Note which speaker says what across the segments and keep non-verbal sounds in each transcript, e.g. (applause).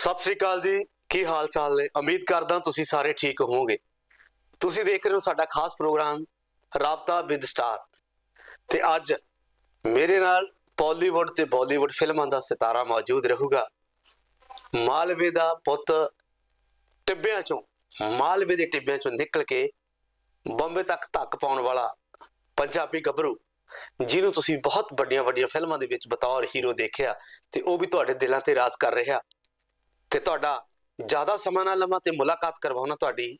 Speaker 1: ਸਤਿ ਸ੍ਰੀ ਅਕਾਲ ਜੀ। ਕੀ ਹਾਲ ਚਾਲ ਨੇ? ਉਮੀਦ ਕਰਦਾ ਤੁਸੀਂ ਸਾਰੇ ਠੀਕ ਹੋਵੋਗੇ। ਤੁਸੀਂ ਦੇਖ ਰਹੇ ਹੋ ਸਾਡਾ ਖਾਸ ਪ੍ਰੋਗਰਾਮ, ਰਾਬਤਾ ਵਿਦ ਸਟਾਰ। ਤੇ ਅੱਜ ਮੇਰੇ ਨਾਲ ਬਾਲੀਵੁੱਡ ਤੇ ਬਾਲੀਵੁੱਡ ਫਿਲਮਾਂ ਦਾ ਸਿਤਾਰਾ ਮੌਜੂਦ ਰਹੂਗਾ। ਮਾਲਵੇ ਦਾ ਪੁੱਤ ਟਿੱਬਿਆਂ ਚੋਂ, ਮਾਲਵੇ ਦੇ ਟਿੱਬਿਆਂ ਚੋਂ ਨਿਕਲ ਕੇ ਬੰਬੇ ਤੱਕ ਧੱਕ ਪਾਉਣ ਵਾਲਾ ਪੰਜਾਬੀ ਗੱਭਰੂ, ਜਿਹਨੂੰ ਤੁਸੀਂ ਬਹੁਤ ਵੱਡੀਆਂ ਵੱਡੀਆਂ ਫਿਲਮਾਂ ਦੇ ਵਿੱਚ ਬਤੌਰ ਹੀਰੋ ਦੇਖਿਆ ਤੇ ਉਹ ਵੀ ਤੁਹਾਡੇ ਦਿਲਾਂ ਤੇ ਰਾਜ ਕਰ ਰਿਹਾ। ਤੇ ਤੁਹਾਡਾ ਜ਼ਿਆਦਾ ਸਮਾਂ ਨਾ ਲਵਾਂ ਤੇ ਮੁਲਾਕਾਤ ਕਰਵਾਉਣਾ ਤੁਹਾਡੀ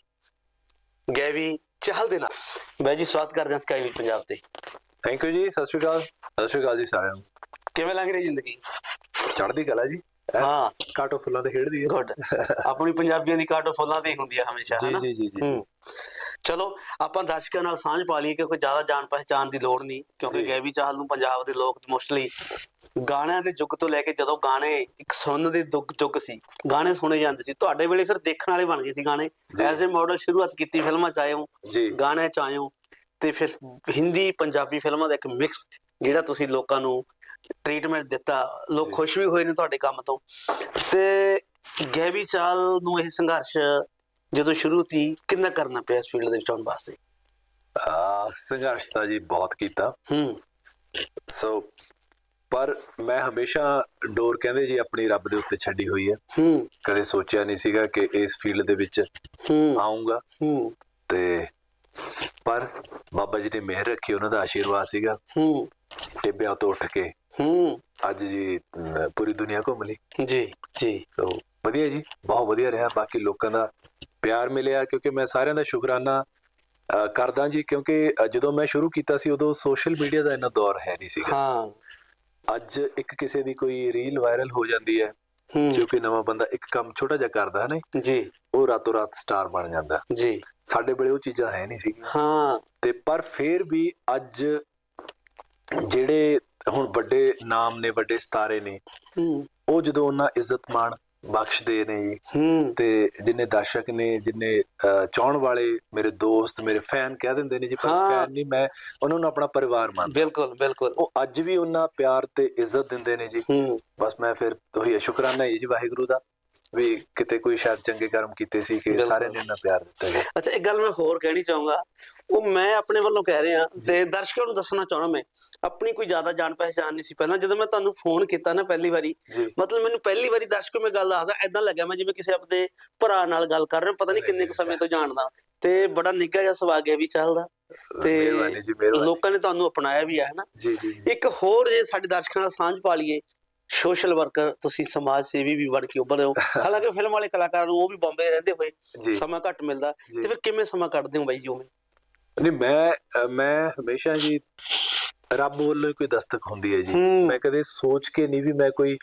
Speaker 1: ਗੈਵੀ ਚਹਲ ਦੇ ਨਾਲ। ਬਾਈ ਜੀ ਸਵਾਗਤ ਕਰਦੇ ਹਾਂ ਸਕਾਈ ਵੀ ਪੰਜਾਬ ਤੇ।
Speaker 2: ਥੈਂਕ ਯੂ ਜੀ ਸਤਿ ਸ਼੍ਰੀ ਅਕਾਲ। ਸਤਿ ਸ਼੍ਰੀ ਅਕਾਲ ਜੀ ਸਾਰਿਆਂ ਨੂੰ।
Speaker 1: ਕਿਵੇਂ ਲੰਘ ਰਹੀ ਜ਼ਿੰਦਗੀ?
Speaker 2: ਚੜ੍ਹਦੀ ਕਲਾ ਜੀ।
Speaker 1: ਹਾਂ?
Speaker 2: ਕਾਟੋ ਫੁੱਲਾਂ ਤੇ ਖੇਡਦੀ ਹੈ।
Speaker 1: ਗੁੱਡ ਆਪਣੀ ਪੰਜਾਬੀਆਂ ਦੀ ਕਾਟੋ ਫੁੱਲਾਂ ਤੇ ਹੀ ਹੁੰਦੀ ਹੈ ਹਮੇਸ਼ਾ
Speaker 2: ਜੀ? ਜੀ ਜੀ ਜੀ
Speaker 1: ਚਲੋ ਆਪਾਂ ਦਰਸ਼ਕਾਂ ਨਾਲ ਸਾਂਝ ਪਾ ਲਈਏ ਕਿ ਕੋਈ ਜ਼ਿਆਦਾ ਜਾਣ ਪਹਿਚਾਨ ਦੀ ਲੋੜ ਨਹੀਂ ਕਿਉਂਕਿ। ਗੈਵੀ ਚਾਹਲ ਨੂੰ ਪੰਜਾਬ ਦੇ ਲੋਕ ਮੋਸਟਲੀ ਗਾਣਿਆਂ ਦੇ ਯੁੱਗ ਤੋਂ ਲੈ ਕੇ ਜਦੋਂ ਗਾਣੇ ਇੱਕ ਸੁਣਨ ਦੇ ਦੁੱਗ ਯੁੱਗ ਸੀ ਗਾਣੇ ਸੁਣੇ ਜਾਂਦੇ ਸੀ। ਤੁਹਾਡੇ ਵੇਲੇ ਫਿਰ ਦੇਖਣ ਵਾਲੇ ਬਣ ਗਏ ਸੀ ਗਾਣੇ। ਐਜ਼ ਅ ਮਾਡਲ ਸ਼ੁਰੂਆਤ ਕੀਤੀ ਫਿਲਮਾਂ ਚ ਆਏ ਹੋ ਗਾਣੇ ਚ ਆਏ ਹੋ ਤੇ ਫਿਰ ਹਿੰਦੀ ਪੰਜਾਬੀ ਫਿਲਮਾਂ ਦਾ ਇੱਕ ਮਿਕਸ ਜਿਹੜਾ ਤੁਸੀਂ ਲੋਕਾਂ ਨੂੰ ਟ੍ਰੀਟਮੈਂਟ ਦਿੱਤਾ। ਲੋਕ। ਖੁਸ਼ ਵੀ ਹੋਏ ਨੇ ਤੁਹਾਡੇ ਕੰਮ ਤੋਂ। ਤੇ ਗੈਵੀ ਚਾਲ ਨੂੰ ਇਹ ਸੰਘਰਸ਼ ਜਦੋਂ ਸ਼ੁਰੂ ਸੀ ਕਿੰਨਾ ਕਰਨਾ ਪਿਆ ਇਸ ਫੀਲਡ ਦੇ ਵਿੱਚ ਆਉਣ ਵਾਸਤੇ?
Speaker 2: ਆ ਸੰਘਰਸ਼ ਤਾਂ ਜੀ ਬਹੁਤ ਕੀਤਾ।
Speaker 1: ਹੂੰ।
Speaker 2: ਸੋ ਪਰ ਮੈਂ ਹਮੇਸ਼ਾ ਡੋਰ ਕਹਿੰਦੇ ਜੀ ਆਪਣੀ ਰੱਬ ਦੇ ਉੱਤੇ ਛੱਡੀ ਹੋਈ ਹੈ।
Speaker 1: ਹੂੰ।
Speaker 2: ਕਦੇ ਸੋਚਿਆ ਨਹੀਂ ਸੀਗਾ ਕਿ ਇਸ ਫੀਲਡ ਦੇ ਵਿੱਚ
Speaker 1: ਹੂੰ।
Speaker 2: ਆਉਂਗਾ
Speaker 1: ਹੂੰ।
Speaker 2: ਤੇ ਪਰ ਬਾਬਾ ਜੀ ਨੇ ਮਿਹਰ ਰੱਖੀ ਉਹਨਾਂ ਦਾ ਆਸ਼ੀਰਵਾਦ ਸੀਗਾ।
Speaker 1: ਹੂੰ।
Speaker 2: ਟਿੱਬਿਆਂ ਤੋਂ ਉੱਠ ਕੇ
Speaker 1: ਹੂੰ।
Speaker 2: ਅੱਜ ਜੀ ਅਮ, ਪੂਰੀ ਦੁਨੀਆ ਘੁੰਮ ਲਈ।
Speaker 1: ਜੀ ਜੀ।
Speaker 2: ਸੋ ਵਧੀਆ ਜੀ ਬਹੁਤ ਵਧੀਆ ਰਿਹਾ। ਬਾਕੀ ਲੋਕਾਂ ਦਾ ਪਿਆਰ ਮਿਲਿਆ ਕਿਉਂਕਿ ਮੈਂ ਸਾਰਿਆਂ ਦਾ ਸ਼ੁਕਰਾਨਾ ਅ, ਕਰਦਾ ਜੀ ਕਿਉਂਕਿ ਅ, ਜਦੋਂ ਮੈਂ ਸ਼ੁਰੂ ਕੀਤਾ ਸੀ ਉਦੋਂ ਸੋਸ਼ਲ ਮੀਡੀਆ ਦਾ ਇੰਨਾ ਦੌਰ ਹੈ ਨਹੀਂ ਸੀਗਾ।
Speaker 1: ਹਾਂ।
Speaker 2: ਅੱਜ ਇੱਕ ਕਿਸੇ ਦੀ ਕੋਈ ਰੀਲ ਵਾਇਰਲ ਹੋ ਜਾਂਦੀ ਹੈ ਜੋ ਕਿ ਨਵਾਂ ਬੰਦਾ ਇੱਕ ਕੰਮ ਛੋਟਾ ਜਿਹਾ ਕਰਦਾ ਹੈ ਨਾ
Speaker 1: ਜੀ।
Speaker 2: ਉਹ ਰਾਤੋਂ ਰਾਤ ਸਟਾਰ ਬਣ ਜਾਂਦਾ
Speaker 1: ਜੀ।
Speaker 2: ਸਾਡੇ ਵੇਲੇ ਉਹ ਚੀਜ਼ਾਂ ਹੈ ਨਹੀਂ ਸੀਗੀਆਂ।
Speaker 1: ਹਾਂ।
Speaker 2: ਤੇ ਪਰ ਫਿਰ ਵੀ ਅੱਜ ਜਿਹੜੇ ਹੁਣ ਵੱਡੇ ਨਾਮ ਨੇ ਵੱਡੇ ਸਤਾਰੇ ਨੇ
Speaker 1: ਹੂੰ।
Speaker 2: ਉਹ ਜਦੋਂ ਉਹਨਾਂ ਇੱਜ਼ਤ ਮਾਣ ਬਖਸ਼ਦੇ ਨੇ ਜੀ। ਤੇ ਜਿੰਨੇ ਦਰਸ਼ਕ ਨੇ ਜਿੰਨੇ ਚਾਹਣ ਵਾਲੇ ਮੇਰੇ ਦੋਸਤ ਮੇਰੇ ਫੈਨ ਕਹਿ ਦਿੰਦੇ ਨੇ ਜੀ ਪਰ। ਫੈਨ ਨਹੀਂ ਮੈਂ ਉਹਨਾਂ ਨੂੰ ਆਪਣਾ ਪਰਿਵਾਰ ਮੰਨਦਾ।
Speaker 1: ਬਿਲਕੁਲ ਬਿਲਕੁਲ।
Speaker 2: ਉਹ ਅੱਜ ਵੀ ਉਹਨਾਂ ਪਿਆਰ ਤੇ ਇੱਜ਼ਤ ਦਿੰਦੇ ਨੇ ਜੀ। ਬਸ ਮੈਂ ਫਿਰ ਉਹੀ ਸ਼ੁਕਰਾਨਾ ਹੈ ਜੀ ਵਾਹਿਗੁਰੂ ਦਾ। ਵੀ ਕਿਤੇ ਕੋਈ ਸ਼ਾਇਦ ਚੰਗੇ ਕਰਮ ਕੀਤੇ ਸੀ ਕਿ। ਸਾਰਿਆਂ ਨੇ ਇੰਨਾ ਪਿਆਰ ਦਿੱਤਾ ਜੀ।
Speaker 1: ਅੱਛਾ ਇੱਕ ਗੱਲ ਮੈਂ ਹੋਰ ਕਹਿਣੀ ਚਾਹੂੰਗਾ। ਉਹ ਮੈਂ ਆਪਣੇ ਵੱਲੋਂ ਕਹਿ ਰਿਹਾ ਤੇ ਦਰਸ਼ਕਾਂ ਨੂੰ ਦੱਸਣਾ ਚਾਹਣਾ ਮੈਂ ਆਪਣੀ ਕੋਈ ਜ਼ਿਆਦਾ ਜਾਣ ਪਹਿਚਾਨ ਨਹੀਂ ਸੀ। ਪਹਿਲਾਂ ਜਦੋਂ ਮੈਂ ਤੁਹਾਨੂੰ ਫੋਨ ਕੀਤਾ ਨਾ ਪਹਿਲੀ ਵਾਰੀ ਮਤਲਬ ਮੈਨੂੰ ਪਹਿਲੀ ਵਾਰੀ ਦਰਸ਼ਕੋ ਮੈਂ ਗੱਲ ਦੱਸਦਾ ਐਦਾਂ ਲੱਗਿਆ ਮੈਂ ਜਿਵੇਂ ਕਿਸੇ ਆਪਣੇ ਭਰਾ ਨਾਲ ਗੱਲ ਕਰ ਰਿਹਾ ਪਤਾ ਨਹੀਂ ਕਿੰਨੇ ਕੁ ਸਮੇਂ ਤੋਂ ਜਾਣਦਾ। ਤੇ ਬੜਾ ਨਿੱਘਾ ਜਿਹਾ ਸੁਭਾਅ ਗਿਆ ਵੀ ਚੱਲਦਾ। ਤੇ ਲੋਕਾਂ ਨੇ ਤੁਹਾਨੂੰ ਅਪਣਾਇਆ ਵੀ ਹੈ ਨਾ
Speaker 2: ਜੀ ਜੀ ਜੀ।
Speaker 1: ਇੱਕ ਹੋਰ ਜੇ ਸਾਡੇ ਦਰਸ਼ਕਾਂ ਨਾਲ ਸਾਂਝ ਪਾ ਲਈਏ ਸੋਸ਼ਲ ਵਰਕਰ ਤੁਸੀਂ ਸਮਾਜ ਸੇਵੀ ਵੀ ਬਣ ਕੇ ਉੱਭਰੇ ਹੋ। (laughs) ਹਾਲਾਂਕਿ ਫਿਲਮ ਵਾਲੇ ਕਲਾਕਾਰ ਨੂੰ ਉਹ ਵੀ ਬੰਬੇ ਰਹਿੰਦੇ ਹੋਏ ਸਮਾਂ ਘੱਟ ਮਿਲਦਾ। ਤੇ ਫਿਰ ਕਿਵੇਂ ਸਮਾਂ ਕੱਢਦੇ ਹੋ ਬਾਈ ਜੀ ਉਵੇਂ?
Speaker 2: ਨਹੀਂ ਮੈਂ ਮੈਂ ਹਮੇਸ਼ਾ ਜੀ ਰੱਬ ਵੱਲੋਂ ਕੋਈ ਦਸਤਕ ਹੁੰਦੀ ਹੈ ਜੀ। ਮੈਂ ਕਦੇ ਸੋਚ ਕੇ ਨਹੀਂ ਵੀ ਮੈਂ ਕੋਈ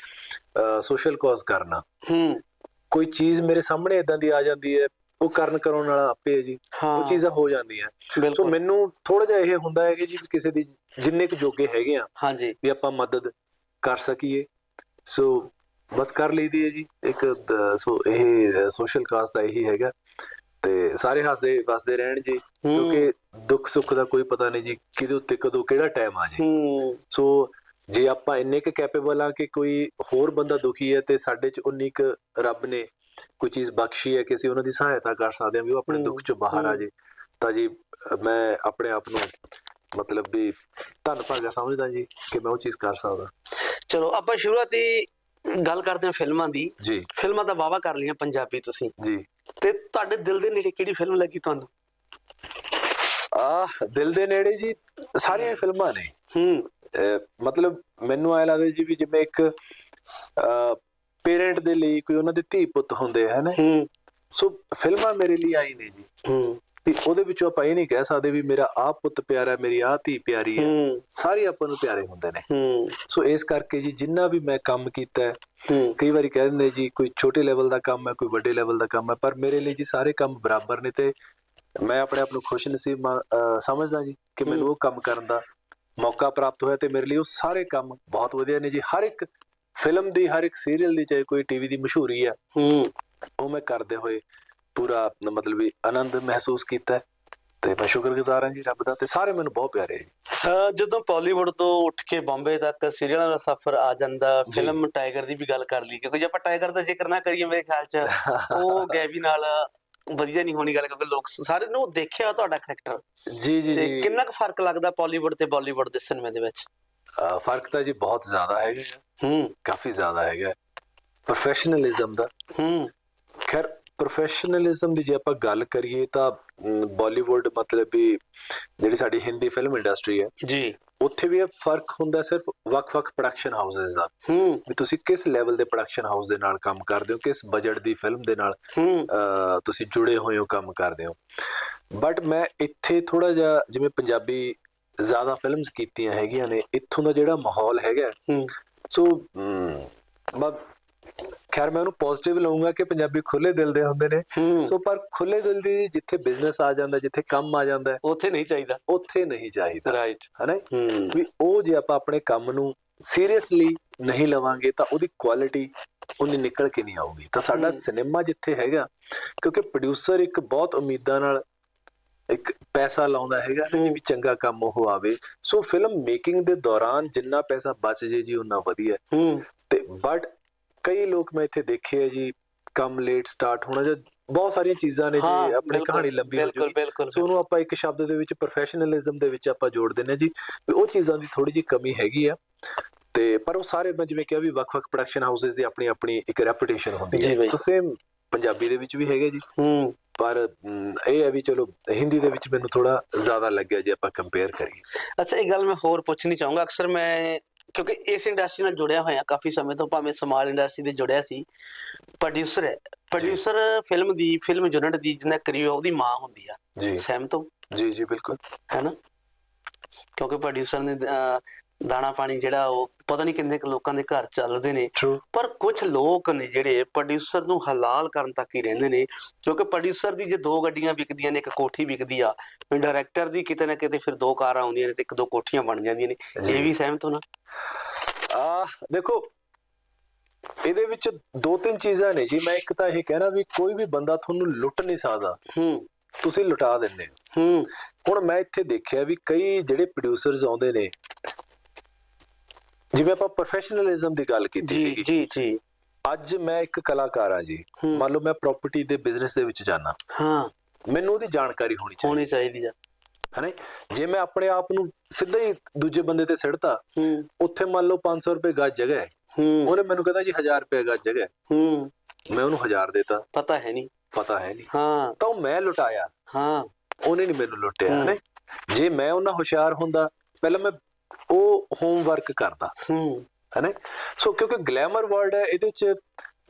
Speaker 2: ਸੋਸ਼ਲ ਕਾਜ਼ ਕਰਨਾ।
Speaker 1: ਹੂੰ।
Speaker 2: ਕੋਈ ਚੀਜ਼ ਮੇਰੇ ਸਾਹਮਣੇ ਇਦਾਂ ਦੀ ਆ ਜਾਂਦੀ ਹੈ ਉਹ ਕਰਨ ਕਰਾਉਣ ਵਾਲਾ ਆਪੇ ਹੈ ਜੀ। ਉਹ ਚੀਜ਼ਾਂ ਹੋ ਜਾਂਦੀਆਂ। ਸੋ
Speaker 1: ਬਿਲਕੁਲ।
Speaker 2: ਮੈਨੂੰ ਥੋੜਾ ਜਿਹਾ ਇਹ ਹੁੰਦਾ ਹੈ ਕਿ ਜੀ ਕਿਸੇ ਦੀ ਜਿੰਨੇ ਕੁ ਜੋਗੇ ਹੈਗੇ ਆ
Speaker 1: ਹਾਂਜੀ।
Speaker 2: ਵੀ ਆਪਾਂ ਮਦਦ ਕਰ ਸਕੀਏ। ਸੋ ਬਸ ਕਰ ਲਈਦੀ ਹੈ ਜੀ। ਇੱਕ ਸੋ ਇਹ ਸੋਸ਼ਲ ਕਾਜ਼ ਦਾ ਇਹੀ ਹੈਗਾ। ਤੇ ਸਾਰੇ ਹੱਸਦੇ ਵਸਦੇ ਰਹਿਣ ਜੀ। ਕਿਉਂਕਿ ਦੁੱਖ ਸੁੱਖ ਦਾ ਕੋਈ ਪਤਾ ਨਹੀਂ ਜੀ ਕਿਹਦੇ ਉੱਤੇ ਕਦੋਂ ਕਿਹੜਾ ਟਾਈਮ ਆ ਜੇ ਸੋ ਜੇ ਆਪਾਂ ਇੰਨੇ ਕੁ ਕੈਪੇਬਲ ਆ ਕਿ ਕੋਈ ਹੋਰ ਬੰਦਾ ਦੁਖੀ ਹੈ ਤੇ ਸਾਡੇ ਚ ਉਨੀ ਕੁ ਰੱਬ ਨੇ ਕੋਈ ਚੀਜ਼ ਬਖਸ਼ੀ ਹੈ ਕਿ ਅਸੀਂ ਉਹਨਾਂ ਦੀ ਸਹਾਇਤਾ ਕਰ ਸਕਦੇ ਹਾਂ ਵੀ ਉਹ ਆਪਣੇ ਦੁੱਖ ਚੋਂ ਬਾਹਰ ਆ। ਜੇ ਤਾਂ ਜੀ ਮੈਂ ਆਪਣੇ ਆਪ ਨੂੰ ਮਤਲਬ ਵੀ ਧੰਨ ਭਾਗਾ ਸਮਝਦਾ ਜੀ ਕਿ ਮੈਂ ਉਹ ਚੀਜ਼ ਕਰ ਸਕਦਾ।
Speaker 1: ਚਲੋ ਆਪਾਂ ਸ਼ੁਰੂਆਤੀ ਗੱਲ ਕਰਦੇ ਹਾਂ ਫਿਲਮਾਂ ਦੀ।
Speaker 2: ਜੀ।
Speaker 1: ਫਿਲਮਾਂ ਤਾਂ ਵਾਵਾ ਕਰ ਲਈਆਂ ਪੰਜਾਬੀ ਤੁਸੀਂ।
Speaker 2: ਜੀ।
Speaker 1: ਤੇ ਤੁਹਾਡੇ ਦਿਲ ਦੇ ਨੇੜੇ ਕਿਹੜੀ ਫਿਲਮ ਲੱਗੀ ਤੁਹਾਨੂੰ?
Speaker 2: ਆ ਦਿਲ ਦੇ ਨੇੜੇ ਜੀ ਸਾਰੀਆਂ ਫਿਲਮਾਂ ਨੇ।
Speaker 1: ਹੂੰ।
Speaker 2: ਮਤਲਬ ਮੈਨੂੰ ਐ ਲੱਗਦਾ ਜੀ ਵੀ ਜਿਵੇਂ ਇੱਕ ਪੇਰੈਂਟ ਦੇ ਲਈ ਕੋਈ ਉਹਨਾਂ ਦੇ ਧੀ ਪੁੱਤ ਹੁੰਦੇ ਹੈ ਨਾ?
Speaker 1: ਹੂੰ।
Speaker 2: ਸੋ ਫਿਲਮਾਂ ਮੇਰੇ ਲਈ ਆਈ ਨੇ ਜੀ।
Speaker 1: ਹੂੰ।
Speaker 2: ਵੀ ਉਹਦੇ ਵਿੱਚੋਂ ਆਪਾਂ ਇਹ ਨਹੀਂ ਕਹਿ ਸਕਦੇ ਵੀ ਮੇਰਾ ਆਹ ਪੁੱਤ ਪਿਆਰਾ ਹੈ, ਮੇਰੀ ਆਹ ਧੀ ਪਿਆਰੀ ਹੈ। ਸਾਰੇ ਆਪਾਂ ਨੂੰ ਪਿਆਰੇ ਹੁੰਦੇ ਨੇ। ਸੋ ਇਸ ਕਰਕੇ ਜੀ ਜਿੰਨਾ ਵੀ ਮੈਂ ਕੰਮ ਕੀਤਾ ਕਈ ਵਾਰੀ ਕਹਿ ਦਿੰਦੇ ਜੀ ਕੋਈ ਛੋਟੇ ਲੈਵਲ ਦਾ ਕੰਮ ਹੈ ਕੋਈ ਵੱਡੇ ਲੈਵਲ ਦਾ ਕੰਮ ਹੈ ਪਰ ਮੇਰੇ ਲਈ ਜੀ ਸਾਰੇ ਕੰਮ ਬਰਾਬਰ ਨੇ ਤੇ ਮੈਂ ਆਪਣੇ ਆਪ ਨੂੰ ਖੁਸ਼ ਨਸੀਬ ਸਮਝਦਾ ਜੀ ਕਿ ਮੈਨੂੰ ਉਹ ਕੰਮ ਕਰਨ ਦਾ ਮੌਕਾ ਪ੍ਰਾਪਤ ਹੋਇਆ ਤੇ ਮੇਰੇ ਲਈ ਉਹ ਸਾਰੇ ਕੰਮ ਬਹੁਤ ਵਧੀਆ ਨੇ ਜੀ। ਹਰ ਇੱਕ ਫਿਲਮ ਦੀ ਹਰ ਇੱਕ ਸੀਰੀਅਲ ਦੀ ਚਾਹੇ ਕੋਈ ਟੀਵੀ ਦੀ ਮਸ਼ਹੂਰੀ ਹੈ
Speaker 1: ਹੂੰ।
Speaker 2: ਉਹ ਮੈਂ ਕਰਦੇ ਹੋਏ ਪੂਰਾ ਮਤਲਬ ਵੀ ਆਨੰਦ ਮਹਿਸੂਸ ਕੀਤਾ ਤੇ ਮੈਂ ਸ਼ੁਕਰਗੁਜ਼ਾਰ ਹਾਂ ਜੀ ਰੱਬ ਦਾ ਤੇ ਸਾਰੇ ਮੈਨੂੰ ਬਹੁਤ ਪਿਆਰੇ
Speaker 1: ਜਦੋਂ ਬਾਲੀਵੁੱਡ ਤੋਂ ਉੱਠ ਕੇ ਬੰਬੇ ਤੱਕ ਸੀਰੀਅਲਾਂ ਦਾ ਸਫ਼ਰ ਆ ਜਾਂਦਾ। ਫਿਲਮ ਟਾਈਗਰ ਦੀ ਵੀ ਗੱਲ ਕਰ ਲਈ ਕਿਉਂਕਿ ਜੇ ਆਪਾਂ ਟਾਈਗਰ ਦਾ ਜ਼ਿਕਰ ਨਾ ਕਰੀਏ ਮੇਰੇ ਖਿਆਲ 'ਚ ਉਹ (laughs) ਗੈਵੀ ਨਾਲ ਵਧੀਆ ਨਹੀਂ ਹੋਣੀ ਗੱਲ ਕਿਉਂਕਿ ਲੋਕ ਸਾਰੇ ਨੂੰ ਦੇਖਿਆ ਤੁਹਾਡਾ ਕਰੈਕਟਰ
Speaker 2: ਜੀ ਜੀ ਜੀ।
Speaker 1: ਕਿੰਨਾ ਕੁ ਫ਼ਰਕ ਲੱਗਦਾ ਬਾਲੀਵੁੱਡ ਤੇ ਬਾਲੀਵੁੱਡ ਦੇ ਸਿਨੇਮੇ ਦੇ ਵਿੱਚ?
Speaker 2: ਫ਼ਰਕ ਤਾਂ ਜੀ ਬਹੁਤ ਜ਼ਿਆਦਾ ਹੈਗਾ।
Speaker 1: ਹੂੰ।
Speaker 2: ਕਾਫੀ ਜ਼ਿਆਦਾ ਹੈਗਾ। ਪ੍ਰੋਫੈਸ਼ਨਲਿਜ਼ਮ ਦਾ।
Speaker 1: ਹੂੰ।
Speaker 2: ਖੈਰ ਪ੍ਰੋਫੈਸ਼ਨਲਿਜ਼ਮ ਦੀ ਜੇ ਆਪਾਂ ਗੱਲ ਕਰੀਏ ਤਾਂ ਬਾਲੀਵੁੱਡ ਮਤਲਬ ਵੀ ਜਿਹੜੀ ਸਾਡੀ ਹਿੰਦੀ ਫਿਲਮ ਇੰਡਸਟਰੀ ਹੈ
Speaker 1: ਜੀ।
Speaker 2: ਉੱਥੇ ਵੀ ਇਹ ਫ਼ਰਕ ਹੁੰਦਾ ਸਿਰਫ ਵੱਖ-ਵੱਖ ਪ੍ਰੋਡਕਸ਼ਨ ਹਾਊਸਸ ਦਾ।
Speaker 1: ਹੂੰ।
Speaker 2: ਵੀ ਤੁਸੀਂ ਕਿਸ ਲੈਵਲ ਦੇ ਪ੍ਰੋਡਕਸ਼ਨ ਹਾਊਸ ਦੇ ਨਾਲ ਕੰਮ ਕਰਦੇ ਹੋ ਕਿਸ ਬਜਟ ਦੀ ਫਿਲਮ ਦੇ ਨਾਲ ਤੁਸੀਂ ਜੁੜੇ ਹੋਏ ਹੋ ਕੰਮ ਕਰਦੇ ਹੋ। ਬਟ ਮੈਂ ਇੱਥੇ ਥੋੜਾ ਜਿਹਾ ਜਿਵੇਂ ਪੰਜਾਬੀ ਜ਼ਿਆਦਾ ਫਿਲਮਸ ਕੀਤੀਆਂ ਹੈਗੀਆਂ ਨੇ ਇੱਥੋਂ ਦਾ ਜਿਹੜਾ ਮਾਹੌਲ ਹੈਗਾ
Speaker 1: ਹੂੰ।
Speaker 2: ਸੋ ਮੈਂ ਖੈਰ ਮੈਂ ਉਹਨੂੰ ਪੋਜ਼ਿਟਿਵ ਲਵਾਂਗਾ ਕਿ ਪੰਜਾਬੀ ਖੁੱਲੇ ਦਿਲ ਦੇ ਹੁੰਦੇ ਨੇ। ਸੋ ਪਰ ਖੁੱਲੇ ਦਿਲ ਦੀ ਜਿੱਥੇ ਬਿਜ਼ਨਸ ਆ ਜਾਂਦਾ ਜਿੱਥੇ ਕੰਮ ਆ ਜਾਂਦਾ
Speaker 1: ਉੱਥੇ ਨਹੀਂ ਚਾਹੀਦਾ।
Speaker 2: ਉੱਥੇ ਨਹੀਂ ਚਾਹੀਦਾ।
Speaker 1: ਰਾਈਟ
Speaker 2: ਹਨਾ ਵੀ ਉਹ ਜੇ ਆਪਾਂ ਆਪਣੇ ਕੰਮ ਨੂੰ ਸੀਰੀਅਸਲੀ ਨਹੀਂ ਲਵਾਂਗੇ ਤਾਂ ਉਹਦੀ ਕੁਆਲਿਟੀ ਉਨੀ ਨਿਕਲ ਕੇ ਨਹੀਂ ਆਊਗੀ। ਤਾਂ ਸਾਡਾ। ਸਿਨੇਮਾ ਜਿੱਥੇ ਹੈਗਾ ਕਿਉਂਕਿ ਪ੍ਰੋਡਿਊਸਰ ਇੱਕ ਬਹੁਤ ਉਮੀਦਾਂ ਨਾਲ ਇੱਕ ਪੈਸਾ ਲਾਉਂਦਾ ਹੈਗਾ ਕਿ। ਵੀ ਚੰਗਾ ਕੰਮ ਉਹ ਆਵੇ। ਸੋ ਫਿਲਮ ਮੇਕਿੰਗ ਦੇ ਦੌਰਾਨ ਜਿੰਨਾ ਪੈਸਾ ਬਚ ਜੇ ਜੀ ਉਨਾ ਵਧੀਆ।
Speaker 1: ਹੂੰ।
Speaker 2: ਤੇ ਬਟ ਕਈ ਲੋਕ ਮੈਂ ਇੱਥੇ ਦੇਖੇ ਆ ਜੀ ਕੰਮ ਲੇਟ ਸਟਾਰਟ ਹੋਣਾ ਜਾਂ ਬਹੁਤ ਸਾਰੀਆਂ ਚੀਜ਼ਾਂ ਨੇ ਜੀ ਆਪਣੀ ਕਹਾਣੀ ਲੰਬੀ ਹੋ ਜੂਗੀ।
Speaker 1: ਬਿਲਕੁਲ
Speaker 2: ਸੋ ਉਹਨੂੰ ਆਪਾਂ ਇੱਕ ਸ਼ਬਦ ਦੇ ਵਿੱਚ ਪ੍ਰੋਫੈਸ਼ਨਲਿਜ਼ਮ ਦੇ ਵਿੱਚ ਆਪਾਂ ਜੋੜ ਦਿੰਨੇ ਜੀ ਉਹ ਚੀਜ਼ਾਂ ਦੀ ਥੋੜੀ ਜਿਹੀ ਕਮੀ ਹੈਗੀ ਆ। ਤੇ ਪਰ ਉਹ ਸਾਰੇ ਮੈਂ ਜਿਵੇਂ ਕਿਹਾ ਵੀ ਵੱਖ-ਵੱਖ ਪ੍ਰੋਡਕਸ਼ਨ ਹਾਊਸਸ ਦੀ ਆਪਣੀ ਆਪਣੀ ਇੱਕ ਰੈਪੂਟੇਸ਼ਨ ਹੁੰਦੀ ਹੈ। ਸੋ ਸੇਮ ਪੰਜਾਬੀ ਦੇ ਵਿੱਚ ਵੀ ਹੈਗੇ ਜੀ।
Speaker 1: ਹੂੰ।
Speaker 2: ਪਰ ਇਹ ਹੈ ਵੀ ਚਲੋ ਹਿੰਦੀ ਦੇ ਵਿੱਚ ਮੈਨੂੰ ਥੋੜਾ ਜ਼ਿਆਦਾ ਲੱਗਿਆ ਜੇ ਆਪਾਂ ਕੰਪੇਅਰ ਕਰੀਏ।
Speaker 1: ਅੱਛਾ ਇਹ ਗੱਲ ਮੈਂ ਹੋਰ ਪੁੱਛਣੀ ਚਾਹੂੰਗਾ। ਅਕਸਰ ਮੈਂ ਕਿਉਂਕਿ ਇਸ ਇੰਡਸਟਰੀ ਨਾਲ ਜੁੜਿਆ ਹੋਇਆ ਕਾਫੀ ਸਮੇਂ ਤੋਂ ਭਾਵੇਂ ਸਮਾਲ ਇੰਡਸਟਰੀ ਦੇ ਜੁੜਿਆ ਸੀ ਪ੍ਰੋਡਿਊਸਰ ਹੈ। ਪ੍ਰੋਡਿਊਸਰ ਫਿਲਮ ਦੀ ਫਿਲਮ ਯੂਨਿਟ ਦੀ ਜਿਹਨਾਂ ਕਰੀਬ ਉਹਦੀ ਮਾਂ ਹੁੰਦੀ ਆ।
Speaker 2: ਜੀ।
Speaker 1: ਸਹਿਮਤ ਹੋ?
Speaker 2: ਜੀ ਜੀ ਬਿਲਕੁਲ।
Speaker 1: ਹੈਨਾ? ਕਿਉਂਕਿ ਪ੍ਰੋਡਿਊਸਰ ਨੇ ਦਾਣਾ ਪਾਣੀ ਜਿਹੜਾ ਉਹ ਪਤਾ ਨਹੀਂ ਕਿੰਨੇ ਕੁ ਲੋਕਾਂ ਦੇ ਘਰ ਚੱਲਦੇ ਨੇ। ਪਰ ਕੁਝ ਲੋਕ ਨੇ ਜਿਹੜੇ ਪ੍ਰੋਡਿਊਸਰ ਨੂੰ ਹਲਾਲ ਕਰਨ ਤੱਕ ਹੀ ਰਹਿੰਦੇ ਨੇ। ਕਿਉਂਕਿ ਪ੍ਰੋਡਿਊਸਰ ਦੀ ਜੇ ਦੋ ਗੱਡੀਆਂ ਵਿਕਦੀਆਂ ਨੇ ਇੱਕ ਕੋਠੀ ਵਿਕਦੀ ਆ ਫਿਰ ਡਾਇਰੈਕਟਰ ਦੀ ਕਿਤੇ ਨਾ ਕਿਤੇ ਫਿਰ ਦੋ ਕਾਰਾਂ ਆਉਂਦੀਆਂ ਨੇ ਤੇ ਇੱਕ ਦੋ ਕੋਠੀਆਂ ਬਣ ਜਾਂਦੀਆਂ ਨੇ। ਇਹ ਵੀ ਸਹਿਮਤ ਹੋ ਨਾ?
Speaker 2: ਆ ਦੇਖੋ ਇਹਦੇ ਵਿੱਚ ਦੋ ਤਿੰਨ ਚੀਜ਼ਾਂ ਨੇ ਜੀ। ਮੈਂ ਇੱਕ ਤਾਂ ਇਹ ਕਹਿਣਾ ਵੀ ਕੋਈ ਵੀ ਬੰਦਾ ਤੁਹਾਨੂੰ ਲੁੱਟ ਨਹੀਂ ਸਕਦਾ।
Speaker 1: ਹੂੰ।
Speaker 2: ਤੁਸੀਂ ਲੁਟਾ ਦਿੰਦੇ ਹੋ।
Speaker 1: ਹੂੰ।
Speaker 2: ਹੁਣ ਮੈਂ ਇੱਥੇ ਦੇਖਿਆ ਵੀ ਕਈ ਜਿਹੜੇ ਪ੍ਰੋਡਿਊਸਰਸ ਆਉਂਦੇ ਨੇ ਜਿਵੇਂ ਆਪਾਂ ਪ੍ਰੋਫੈਸ਼ਨਲਿਜ਼ਮ ਦੀ ਗੱਲ ਕੀਤੀ ਸੀਗੀ।
Speaker 1: ਜੀ ਜੀ।
Speaker 2: ਅੱਜ ਮੈਂ ਇੱਕ ਕਲਾਕਾਰ ਆ ਜੀ। ਮੰਨ ਲਓ ਮੈਂ ਪ੍ਰਾਪਰਟੀ ਦੇ ਬਿਜ਼ਨਸ ਦੇ ਵਿੱਚ ਜਾਣਾ
Speaker 1: ਹਾਂ।
Speaker 2: ਮੈਨੂੰ ਉਹਦੀ ਜਾਣਕਾਰੀ ਹੋਣੀ ਚਾਹੀਦੀ।
Speaker 1: ਹੋਣੀ ਚਾਹੀਦੀ ਆ।
Speaker 2: ਹੈ ਨਾ ਜੇ ਮੈਂ ਆਪਣੇ ਆਪ ਨੂੰ ਸਿੱਧਾ ਹੀ ਦੂਜੇ ਬੰਦੇ ਤੇ ਸਿੱਟਤਾ
Speaker 1: ਹੂੰ।
Speaker 2: ਉੱਥੇ ਮੰਨ ਲਓ 500 ਰੁਪਏ ਗੱਜ ਜਗ੍ਹਾ ਹੈ।
Speaker 1: ਹੂੰ।
Speaker 2: ਉਹਨੇ ਮੈਨੂੰ ਕਹਿੰਦਾ ਜੀ 1000 ਰੁਪਏ ਗੱਜ ਜਗ੍ਹਾ ਹੈ।
Speaker 1: ਹੂੰ।
Speaker 2: ਮੈਂ ਉਹਨੂੰ 1000 ਦੇਤਾ।
Speaker 1: ਪਤਾ ਹੈ ਨਹੀਂ।
Speaker 2: ਪਤਾ ਹੈ ਨਹੀਂ।
Speaker 1: ਹਾਂ।
Speaker 2: ਤਾਂ ਮੈਂ ਲੁਟਾਇਆ।
Speaker 1: ਹਾਂ।
Speaker 2: ਉਹਨੇ ਨਹੀਂ ਮੈਨੂੰ ਲੁੱਟਿਆ
Speaker 1: ਹੂੰ।
Speaker 2: ਹੈ ਨਾ ਜੇ ਮੈਂ ਉਹਨਾਂ ਹੁਸ਼ਿਆਰ ਹੁੰਦਾ ਪਹਿਲਾਂ ਮੈਂ ਉਹ ਹੋਮਵਰਕ ਕਰਦਾ।
Speaker 1: ਹੂੰ।
Speaker 2: ਹੈ ਨਾ ਸੋ ਕਿਉਂਕਿ ਗਲੈਮਰ ਵਰਲਡ ਹੈ ਇਹਦੇ ਚ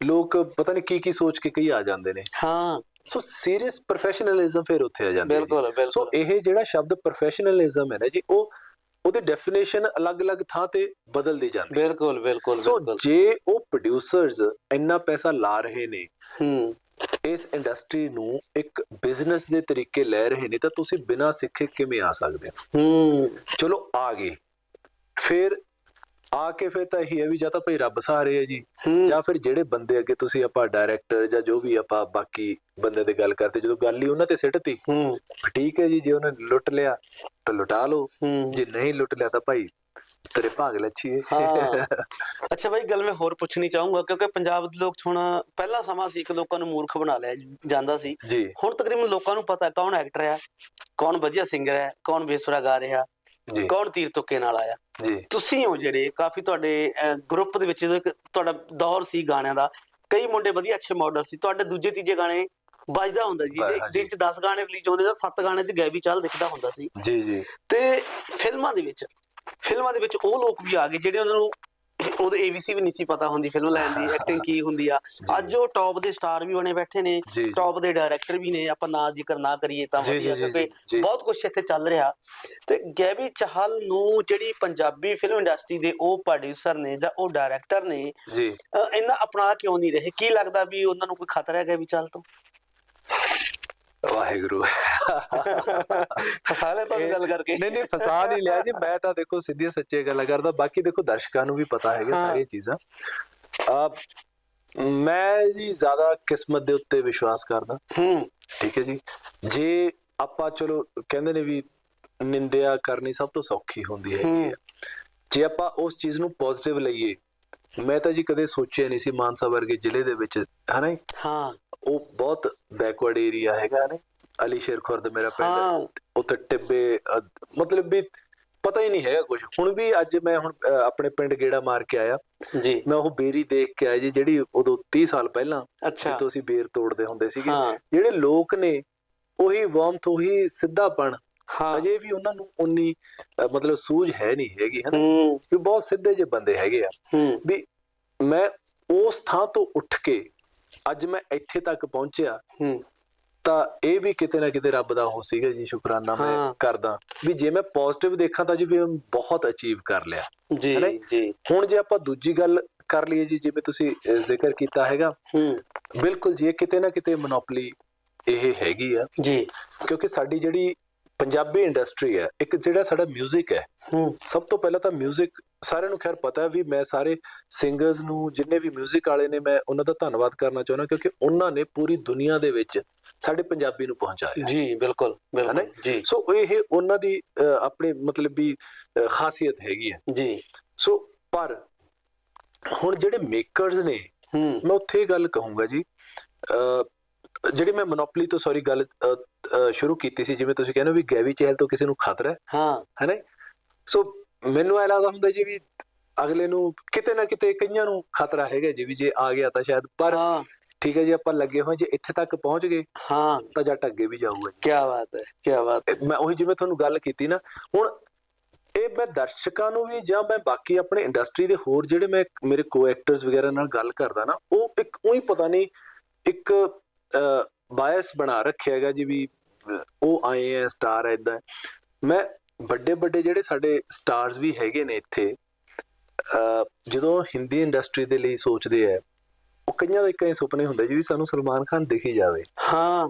Speaker 2: ਲੋਕ ਪਤਾ ਨਹੀਂ ਕੀ ਕੀ ਸੋਚ ਕੇ ਕਈ ਆ ਜਾਂਦੇ ਨੇ।
Speaker 1: ਹਾਂ।
Speaker 2: ਸੋ ਸੀਰੀਅਸ ਪ੍ਰੋਫੈਸ਼ਨਲਿਜ਼ਮ ਫਿਰ ਉੱਥੇ ਆ ਜਾਂਦੀ ਜੀ।
Speaker 1: ਬਿਲਕੁਲ
Speaker 2: ਸੋ
Speaker 1: ਬਿਲਕੁਲ
Speaker 2: ਇਹ ਜਿਹੜਾ ਸ਼ਬਦ ਪ੍ਰੋਫੈਸ਼ਨਲਿਜ਼ਮ ਹੈ ਨਾ ਜੀ ਉਹ ਉਹਦੀ ਡੈਫੀਨੇਸ਼ਨ ਅਲੱਗ-ਅਲੱਗ ਥਾਂ ਤੇ ਬਦਲਦੀ ਜਾਂਦੀ ਹੈ।
Speaker 1: ਬਿਲਕੁਲ ਬਿਲਕੁਲ
Speaker 2: ਸੋ
Speaker 1: ਬਿਲਕੁਲ।
Speaker 2: ਜੇ ਉਹ ਪ੍ਰੋਡਿਊਸਰਸ ਇੰਨਾ ਪੈਸਾ ਲਾ ਰਹੇ ਨੇ
Speaker 1: ਹੂੰ।
Speaker 2: ਇਸ ਇੰਡਸਟਰੀ ਨੂੰ ਇੱਕ ਬਿਜ਼ਨਸ ਦੇ ਤਰੀਕੇ ਲੈ ਰਹੇ ਨੇ ਤਾਂ ਤੁਸੀਂ ਬਿਨਾਂ ਸਿੱਖੇ ਕਿਵੇਂ ਆ ਸਕਦੇ ਹੋ?
Speaker 1: ਹੂੰ।
Speaker 2: ਚਲੋ ਆ ਗਏ। ਫਿਰ ਆ ਕੇ ਫਿਰ ਤਾਂ ਇਹੀ ਹੈ ਵੀ ਜਾਂ ਤਾਂ ਭਈ ਰੱਬ ਸਹਾਰੇ ਹੈ ਜੀ
Speaker 1: ਹੂੰ।
Speaker 2: ਜਾਂ ਫਿਰ ਜਿਹੜੇ ਬੰਦੇ ਅੱਗੇ ਤੁਸੀਂ ਆਪਾਂ ਡਾਇਰੈਕਟਰ ਜਾਂ ਜੋ ਵੀ ਆਪਾਂ ਬਾਕੀ ਬੰਦੇ ਦੇ ਗੱਲ ਕਰਦੇ ਜਦੋਂ ਗੱਲ ਹੀ ਉਹਨਾਂ ਤੇ ਸਿੱਟਤੀ
Speaker 1: ਹੂੰ।
Speaker 2: ਠੀਕ ਹੈ ਜੀ ਜੇ ਉਹਨੇ ਲੁੱਟ ਲਿਆ ਤਾਂ ਲੁਟਾ ਲਓ
Speaker 1: ਹੂੰ।
Speaker 2: ਜੇ ਨਹੀਂ ਲੁੱਟ ਲਿਆ ਤਾਂ ਭਾਈ ਤੇਰੇ ਭਾਗ ਲੱਛੀਏ
Speaker 1: ਹਾਂ। ਅੱਛਾ ਭਾਈ ਗੱਲ ਮੈਂ ਹੋਰ ਪੁੱਛਣੀ ਚਾਹੂੰਗਾ ਕਿਉਂਕਿ ਪੰਜਾਬ ਦੇ ਲੋਕ ਹੁਣ ਪਹਿਲਾ ਸਮਾਂ ਸੀ ਕਿ ਲੋਕਾਂ ਨੂੰ ਮੂਰਖ ਬਣਾ ਲਿਆ ਜਾਂਦਾ ਸੀ। ਹੁਣ ਤਕਰੀਬਨ ਲੋਕਾਂ ਨੂੰ ਪਤਾ ਕੌਣ ਐਕਟਰ ਹੈ ਕੌਣ ਵਧੀਆ ਸਿੰਗਰ ਹੈ ਕੌਣ ਬੇਸੁਰਾ ਗਾ ਰਿਹਾ।
Speaker 2: ਜੀ।
Speaker 1: ਕੌਣ ਤੀਰ ਤੁੱਕੇ ਨਾਲ ਆਇਆ?
Speaker 2: ਜੀ।
Speaker 1: ਤੁਸੀਂ ਹੋ ਜਿਹੜੇ ਕਾਫੀ ਤੁਹਾਡੇ ਗਰੁੱਪ ਦੇ ਵਿੱਚ ਜਦੋਂ ਤੁਹਾਡਾ ਦੌਰ ਸੀ ਗਾਣਿਆਂ ਦਾ ਕਈ ਮੁੰਡੇ ਵਧੀਆ ਅੱਛੇ ਮਾਡਲ ਸੀ ਤੁਹਾਡੇ ਦੂਜੇ ਤੀਜੇ ਗਾਣੇ ਵੱਜਦਾ ਹੁੰਦਾ ਜੀ। ਦਿਨ ਚ 10 ਗਾਣੇ ਰਿਲੀਜ਼ ਹੁੰਦੇ ਤਾਂ 7 ਗਾਣੇ ਚ ਗੈਬੀ ਚਾਲ ਦਿਖਦਾ ਹੁੰਦਾ ਸੀ।
Speaker 2: ਜੀ ਜੀ।
Speaker 1: ਤੇ ਫਿਲਮਾਂ ਦੇ ਵਿੱਚ ਫਿਲਮਾਂ ਦੇ ਵਿੱਚ ਉਹ ਲੋਕ ਵੀ ਆ ਗਏ ਜਿਹੜੇ ਉਹਨਾਂ ਨੂੰ ਉਹਦੇ ਏਬੀਸੀ ਵੀ ਨਹੀਂ ਸੀ ਪਤਾ ਹੁੰਦੀ ਫਿਲਮ ਲੈਣ ਦੀ ਐਕਟਿੰਗ ਕੀ ਹੁੰਦੀ ਆ। ਅੱਜ ਉਹ ਟੌਪ ਦੇ ਸਟਾਰ ਵੀ ਬਣੇ ਬੈਠੇ ਨੇ। ਟੌਪ ਦੇ ਡਾਇਰੈਕਟਰ ਵੀ ਨੇ ਆਪਾਂ ਨਾ ਜ਼ਿਕਰ ਨਾ ਕਰੀਏ ਤਾਂ ਵਧੀਆ ਕਿਉਂਕਿ। ਬਹੁਤ ਕੁਝ ਇੱਥੇ ਚੱਲ ਰਿਹਾ ਤੇ ਗੈਬੀ ਚਾਹਲ ਨੂੰ ਜਿਹੜੀ ਪੰਜਾਬੀ ਫਿਲਮ ਇੰਡਸਟਰੀ ਦੇ ਉਹ ਪ੍ਰੋਡਿਊਸਰ ਨੇ ਜਾਂ ਉਹ ਡਾਇਰੈਕਟਰ ਨੇ
Speaker 2: ਜੀ
Speaker 1: ਅਹ ਇੰਨਾ ਅਪਣਾ ਕਿਉਂ ਨਹੀਂ ਰਹੇ ਕੀ ਲੱਗਦਾ ਵੀ ਉਹਨਾਂ ਨੂੰ ਕੋਈ ਖਤਰਾ ਹੈ ਗੈਬੀ ਚਾਹਲ ਤੋਂ
Speaker 2: ਵਾਹਿਗੁਰੂ।
Speaker 1: ਫਸਾ ਲਿਆ ਤੁਹਾਨੂੰ ਗੱਲ ਕਰਕੇ?
Speaker 2: ਨਹੀਂ ਨਹੀਂ ਫਸਾ ਨਹੀਂ ਲਿਆ ਜੀ। ਮੈਂ ਤਾਂ ਦੇਖੋ ਸਿੱਧੀਆਂ ਸੱਚੀਆਂ ਗੱਲਾਂ ਕਰਦਾ। ਬਾਕੀ ਦੇਖੋ ਦਰਸ਼ਕਾਂ ਨੂੰ ਵੀ ਪਤਾ ਹੈਗਾ। ਸਾਰੀਆਂ ਚੀਜ਼ਾਂ। ਆ ਮੈਂ ਜੀ ਜ਼ਿਆਦਾ ਕਿਸਮਤ ਦੇ ਉੱਤੇ ਵਿਸ਼ਵਾਸ ਕਰਦਾ।
Speaker 1: ਹੂੰ।
Speaker 2: ਠੀਕ ਹੈ ਜੀ। ਜੇ ਆਪਾਂ ਚਲੋ ਕਹਿੰਦੇ ਨੇ ਵੀ ਨਿੰਦਿਆ ਕਰਨੀ ਸਭ ਤੋਂ ਸੌਖੀ ਹੁੰਦੀ ਹੈਗੀ
Speaker 1: ਹੂੰ।
Speaker 2: ਜੇ ਆਪਾਂ ਉਸ ਚੀਜ਼ ਨੂੰ ਪੋਜ਼ਿਟਿਵ ਲਈਏ ਮੈਂ ਤਾਂ ਜੀ ਕਦੇ ਸੋਚਿਆ ਨਹੀਂ ਸੀ ਮਾਨਸਾ ਵਰਗੇ ਜ਼ਿਲ੍ਹੇ ਦੇ ਵਿੱਚ ਹਨਾ
Speaker 1: ਹਾਂ।
Speaker 2: ਉਹ ਬਹੁਤ ਬੈਕਵਰਡ ਏਰੀਆ ਹੈਗਾ ਨਾ। ਅਲੀ ਸ਼ੇਰ ਖੁਰਦ ਮੇਰਾ ਪਿੰਡ
Speaker 1: ਹਾਂ।
Speaker 2: ਉੱਥੇ ਟਿੱਬੇ ਮਤਲਬ ਵੀ ਪਤਾ ਹੀ ਨਹੀਂ ਹੈਗਾ ਕੁਝ ਹੁਣ ਵੀ ਅੱਜ ਮੈਂ ਹੁਣ ਆਪਣੇ ਪਿੰਡ ਗੇੜਾ ਮਾਰ ਕੇ ਆਇਆ।
Speaker 1: ਜੀ।
Speaker 2: ਮੈਂ ਉਹ ਬੇਰੀ ਦੇਖ ਕੇ ਆਇਆ ਜੀ ਜਿਹੜੀ ਉਦੋਂ 30 ਸਾਲ ਪਹਿਲਾਂ
Speaker 1: ਅੱਛਾ।
Speaker 2: ਜਦੋਂ ਅਸੀਂ ਬੇਰ ਤੋੜਦੇ ਹੁੰਦੇ ਸੀਗੇ। ਜਿਹੜੇ ਲੋਕ ਨੇ ਉਹੀ ਵਾਰਮਥ ਉਹੀ ਸਿੱਧਾਪਣ
Speaker 1: ਹਾਂ।
Speaker 2: ਅਜੇ ਵੀ ਉਹਨਾਂ ਨੂੰ ਉਨੀ ਮਤਲਬ ਸੂਝ ਹੈ ਨਹੀਂ ਹੈਗੀ ਹਨਾ? ਕਿ ਬਹੁਤ ਸਿੱਧੇ ਜਿਹੇ ਬੰਦੇ ਹੈਗੇ ਆ। ਵੀ ਮੈਂ ਉਸ ਥਾਂ ਤੋਂ ਉੱਠ ਕੇ ਅੱਜ ਮੈਂ ਇੱਥੇ ਤੱਕ ਪਹੁੰਚਿਆ
Speaker 1: ਹੂੰ
Speaker 2: ਤਾਂ ਇਹ ਵੀ ਕਿਤੇ ਨਾ ਕਿਤੇ ਰੱਬ ਦਾ ਹੋ ਸੀਗਾ ਜੀ ਸ਼ੁਕਰਾਨਾ ਮੈਂ
Speaker 1: ਹਾਂ।
Speaker 2: ਕਰਦਾ ਵੀ ਜੇ ਮੈਂ ਪੋਜ਼ਿਟਿਵ ਦੇਖਾਂ ਤਾਂ ਜੀ ਵੀ ਮੈਂ ਬਹੁਤ ਅਚੀਵ ਕਰ ਲਿਆ
Speaker 1: ਜੀ
Speaker 2: ਹਨਾ?
Speaker 1: ਜੀ
Speaker 2: ਹੁਣ ਜੇ ਆਪਾਂ ਦੂਜੀ ਗੱਲ ਕਰ ਲਈਏ ਜੀ ਜਿਵੇਂ ਤੁਸੀਂ ਅਹ, ਜ਼ਿਕਰ ਕੀਤਾ ਹੈਗਾ
Speaker 1: ਹੂੰ
Speaker 2: ਬਿਲਕੁਲ ਜੀ ਇਹ ਕਿਤੇ ਨਾ ਕਿਤੇ ਮੋਨੋਪੋਲੀ ਇਹ ਹੈਗੀ ਆ
Speaker 1: ਜੀ
Speaker 2: ਕਿਉਂਕਿ ਸਾਡੀ ਜਿਹੜੀ ਪੰਜਾਬੀ ਇੰਡਸਟਰੀ ਹੈ ਇੱਕ ਜਿਹੜਾ ਸਾਡਾ 뮤직 ਹੈ
Speaker 1: ਹੂੰ
Speaker 2: ਸਭ ਤੋਂ ਪਹਿਲਾਂ ਤਾਂ 뮤직 ਸਾਰਿਆਂ ਨੂੰ ਖੈਰ ਪਤਾ ਹੈ ਵੀ ਮੈਂ ਸਾਰੇ ਸਿੰਗਰਸ ਨੂੰ ਜਿੰਨੇ ਵੀ 뮤직 ਵਾਲੇ ਨੇ ਮੈਂ ਉਹਨਾਂ ਦਾ ਧੰਨਵਾਦ ਕਰਨਾ ਚਾਹੁੰਦਾ ਕਿਉਂਕਿ ਉਹਨਾਂ ਨੇ ਪੂਰੀ ਦੁਨੀਆ ਦੇ ਵਿੱਚ ਸਾਡੇ ਪੰਜਾਬੀ ਨੂੰ ਪਹੁੰਚਾਇਆ
Speaker 1: ਜੀ ਬਿਲਕੁਲ ਬਿਲਕੁਲ? ਜੀ?
Speaker 2: ਸੋ ਇਹ ਉਹਨਾਂ ਦੀ ਆਪਣੀ ਮਤਲਬ ਵੀ ਖਾਸੀਅਤ ਹੈਗੀ ਹੈ।
Speaker 1: ਜੀ।
Speaker 2: ਸੋ ਪਰ ਹੁਣ ਜਿਹੜੇ ਮੇਕਰਸ ਨੇ ਮੈਂ ਉੱਥੇ ਗੱਲ ਕਹੂੰਗਾ ਜੀ ਜਿਹੜੀ ਮੈਂ ਮੋਨੋਪੋਲੀ ਤੋਂ ਸੌਰੀ ਗੱਲ ਸ਼ੁਰੂ ਕੀਤੀ ਸੀ ਜਿਵੇਂ ਤੁਸੀਂ ਕਹਿੰਦੇ ਹੋ ਵੀ ਗੈਵੀ ਚਹਿਲ ਤੋਂ ਕਿਸੇ ਨੂੰ ਖਤਰਾ ਹੈ
Speaker 1: ਹਾਂ।
Speaker 2: ਹੈਨਾ ਸੋ ਮੈਨੂੰ ਇਹ ਲੱਗਦਾ ਹੁੰਦਾ ਜੀ ਵੀ ਅਗਲੇ ਨੂੰ ਕਿਤੇ ਨਾ ਕਿਤੇ ਕਈਆਂ ਨੂੰ ਖਤਰਾ ਹੈਗਾ ਜੀ ਵੀ ਜੇ ਆ ਗਿਆ ਤਾਂ ਸ਼ਾਇਦ ਪਰ
Speaker 1: ਹਾਂ।
Speaker 2: ਠੀਕ ਹੈ ਜੀ ਆਪਾਂ ਲੱਗੇ ਹੋਏ ਜੇ ਇੱਥੇ ਤੱਕ ਪਹੁੰਚ ਗਏ
Speaker 1: ਹਾਂ।
Speaker 2: ਤਾਂ ਜੱਟ ਅੱਗੇ ਵੀ ਜਾਊਗਾ ਜੀ।
Speaker 1: ਕੀ ਬਾਤ ਹੈ ਕੀ ਬਾਤ ਹੈ।
Speaker 2: ਮੈਂ ਉਹੀ ਜਿਵੇਂ ਤੁਹਾਨੂੰ ਗੱਲ ਕੀਤੀ ਨਾ ਹੁਣ ਇਹ ਮੈਂ ਦਰਸ਼ਕਾਂ ਨੂੰ ਵੀ ਜਾਂ ਮੈਂ ਬਾਕੀ ਆਪਣੇ ਇੰਡਸਟਰੀ ਦੇ ਹੋਰ ਜਿਹੜੇ ਮੈਂ ਮੇਰੇ ਕੋ ਐਕਟਰਸ ਵਗੈਰਾ ਨਾਲ ਗੱਲ ਕਰਦਾ ਨਾ ਉਹ ਇੱਕ ਉਹੀ ਪਤਾ ਨਹੀਂ ਇੱਕ ਬਾਇਸ ਬਣਾ ਰੱਖਿਆ ਹੈਗਾ ਜੀ ਵੀ ਉਹ ਆਏ ਆ ਸਟਾਰ ਐਦਾਂ ਮੈਂ ਵੱਡੇ ਵੱਡੇ ਜਿਹੜੇ ਸਾਡੇ ਸਟਾਰਸ ਵੀ ਹੈਗੇ ਨੇ ਇੱਥੇ ਜਦੋਂ ਹਿੰਦੀ ਇੰਡਸਟਰੀ ਦੇ ਲਈ ਸੋਚਦੇ ਆ ਉਹ ਕਈਆਂ ਦੇ ਕਈ ਸੁਪਨੇ ਹੁੰਦੇ ਜੀ ਵੀ ਸਾਨੂੰ ਸਲਮਾਨ ਖਾਨ ਦਿਖੀ ਜਾਵੇ।
Speaker 1: ਹਾਂ।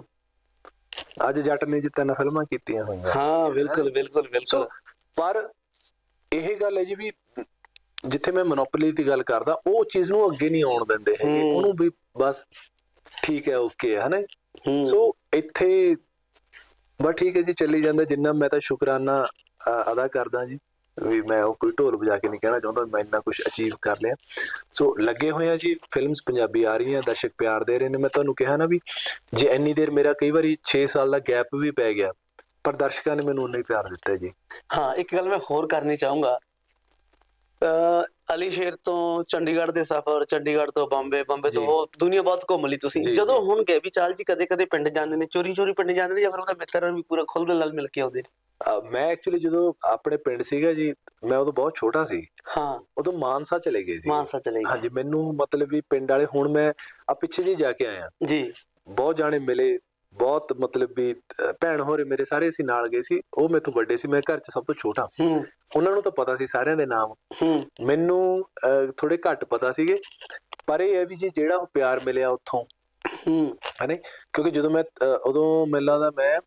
Speaker 2: ਅੱਜ ਜੱਟ ਨੇ ਜੀ ਤਿੰਨ ਫਿਲਮਾਂ ਕੀਤੀਆਂ ਹੋਈਆਂ।
Speaker 1: ਹਾਂ ਬਿਲਕੁਲ ਬਿਲਕੁਲ ਬਿਲਕੁਲ।
Speaker 2: ਪਰ ਇਹ ਗੱਲ ਹੈ ਜੀ ਵੀ ਜਿੱਥੇ ਮੈਂ ਮੋਨੋਪੋਲੀ ਦੀ ਗੱਲ ਕਰਦਾ ਉਹ ਚੀਜ਼ ਨੂੰ ਅੱਗੇ ਨਹੀਂ ਆਉਣ ਦਿੰਦੇ ਹੈਗੇ। ਉਹਨੂੰ ਵੀ ਬਸ ਠੀਕ ਹੈ ਓਕੇ ਹੈ ਹਨਾ? ਸੋ ਇੱਥੇ ਬਸ ਠੀਕ ਹੈ ਜੀ, ਚੱਲੀ ਜਾਂਦਾ ਜਿੰਨਾ ਮੈਂ ਤਾਂ ਸ਼ੁਕਰਾਨਾ ਅਦਾ ਕਰਦਾ ਜੀ, ਵੀ ਮੈਂ ਉਹ ਕੋਈ ਢੋਲ ਵਜਾ ਕੇ ਨਹੀਂ ਕਹਿਣਾ ਚਾਹੁੰਦਾ, ਮੈਂ ਇੰਨਾ ਕੁਝ ਅਚੀਵ ਕਰ ਲਿਆ। ਸੋ ਲੱਗੇ ਹੋਏ ਆ ਜੀ ਫਿਲਮਸ ਪੰਜਾਬੀ ਆ ਰਹੀਆਂ, ਦਰਸ਼ਕ ਪਿਆਰ ਦੇ ਰਹੇ ਨੇ। ਮੈਂ ਤੁਹਾਨੂੰ ਕਿਹਾ ਨਾ ਵੀ ਜੇ ਇੰਨੀ ਦੇਰ ਮੇਰਾ ਕਈ ਵਾਰੀ 6 ਸਾਲ ਦਾ ਗੈਪ ਵੀ ਪੈ ਗਿਆ, ਪਰ ਦਰਸ਼ਕਾਂ ਨੇ ਮੈਨੂੰ ਉਨਾ ਹੀ ਪਿਆਰ ਦਿੱਤਾ ਜੀ।
Speaker 1: ਹਾਂ, ਇੱਕ ਗੱਲ ਮੈਂ ਹੋਰ ਕਰਨੀ ਚਾਹੂੰਗਾ। ਅਲੀ ਸ਼ੇਰ ਤੋਂ ਚੰਡੀਗੜ੍ਹ ਦੇ ਸਫ਼ਰ ਚੰਡੀਗੜ੍ਹ ਤੋਂ ਬੰਬੇ ਬੰਬੇ ਤੋਂ। ਉਹ ਦੁਨੀਆ ਬਹੁਤ ਘੁੰਮ ਲਈ ਤੁਸੀਂ। ਜਦੋਂ। ਹੁਣ ਗਏ ਵੀ ਚਾਲ ਜੀ ਕਦੇ ਕਦੇ ਪਿੰਡ ਜਾਂਦੇ ਨੇ ਚੋਰੀ ਚੋਰੀ ਪਿੰਡ ਜਾਂਦੇ ਨੇ ਜਾਂ ਫਿਰ ਉਹਦਾ ਮਿੱਤਰ ਵੀ ਪੂਰਾ ਖੁੱਲ੍ਹ ਨਾਲ ਮਿਲ ਕੇ ਆਉਂਦੇ
Speaker 2: ਮੈਂ ਐਕਚੁਅਲੀ ਜਦੋਂ ਆਪਣੇ ਪਿੰਡ ਸੀਗਾ ਜੀ ਮੈਂ ਉਦੋਂ ਬਹੁਤ ਛੋਟਾ ਸੀ।
Speaker 1: ਹਾਂ।
Speaker 2: ਉਦੋਂ ਮਾਨਸਾ ਚਲੇ ਗਏ ਸੀ।
Speaker 1: ਮਾਨਸਾ ਚਲੇ ਗਏ।
Speaker 2: ਹਾਂਜੀ ਮੈਨੂੰ ਮਤਲਬ ਵੀ ਪਿੰਡ ਵਾਲੇ ਹੁਣ ਮੈਂ ਆ ਪਿੱਛੇ ਜੀ ਜਾ ਕੇ ਆਇਆ।
Speaker 1: ਜੀ।
Speaker 2: ਬਹੁਤ ਜਾਣੇ ਮਿਲੇ। ਬਹੁਤ ਮਤਲਬ ਵੀ ਭੈਣ ਹੋਰੇ ਮੇਰੇ ਸਾਰੇ ਅਸੀਂ ਨਾਲ ਗਏ ਸੀ ਉਹ ਮੇਥੋਂ ਵੱਡੇ ਸੀ ਮੈਂ ਘਰ 'ਚ ਸਭ ਤੋਂ ਛੋਟਾ। ਉਹਨਾਂ ਨੂੰ ਤਾਂ ਪਤਾ ਸੀ ਸਾਰਿਆਂ ਦੇ ਨਾਮ। ਮੈਨੂੰ ਥੋੜੇ ਘੱਟ ਪਤਾ ਸੀਗੇ ਪਰ ਇਹ ਹੈ ਵੀ ਜੀ ਜਿਹੜਾ ਉਹ ਪਿਆਰ ਮਿਲਿਆ ਉੱਥੋਂ।
Speaker 1: ਹੂੰ।
Speaker 2: ਹਨੇ ਕਿਉਂਕਿ ਜਦੋਂ ਮੈਂ ਉਦੋਂ ਮੈਨੂੰ ਲੱਗਦਾ ਮੈਂ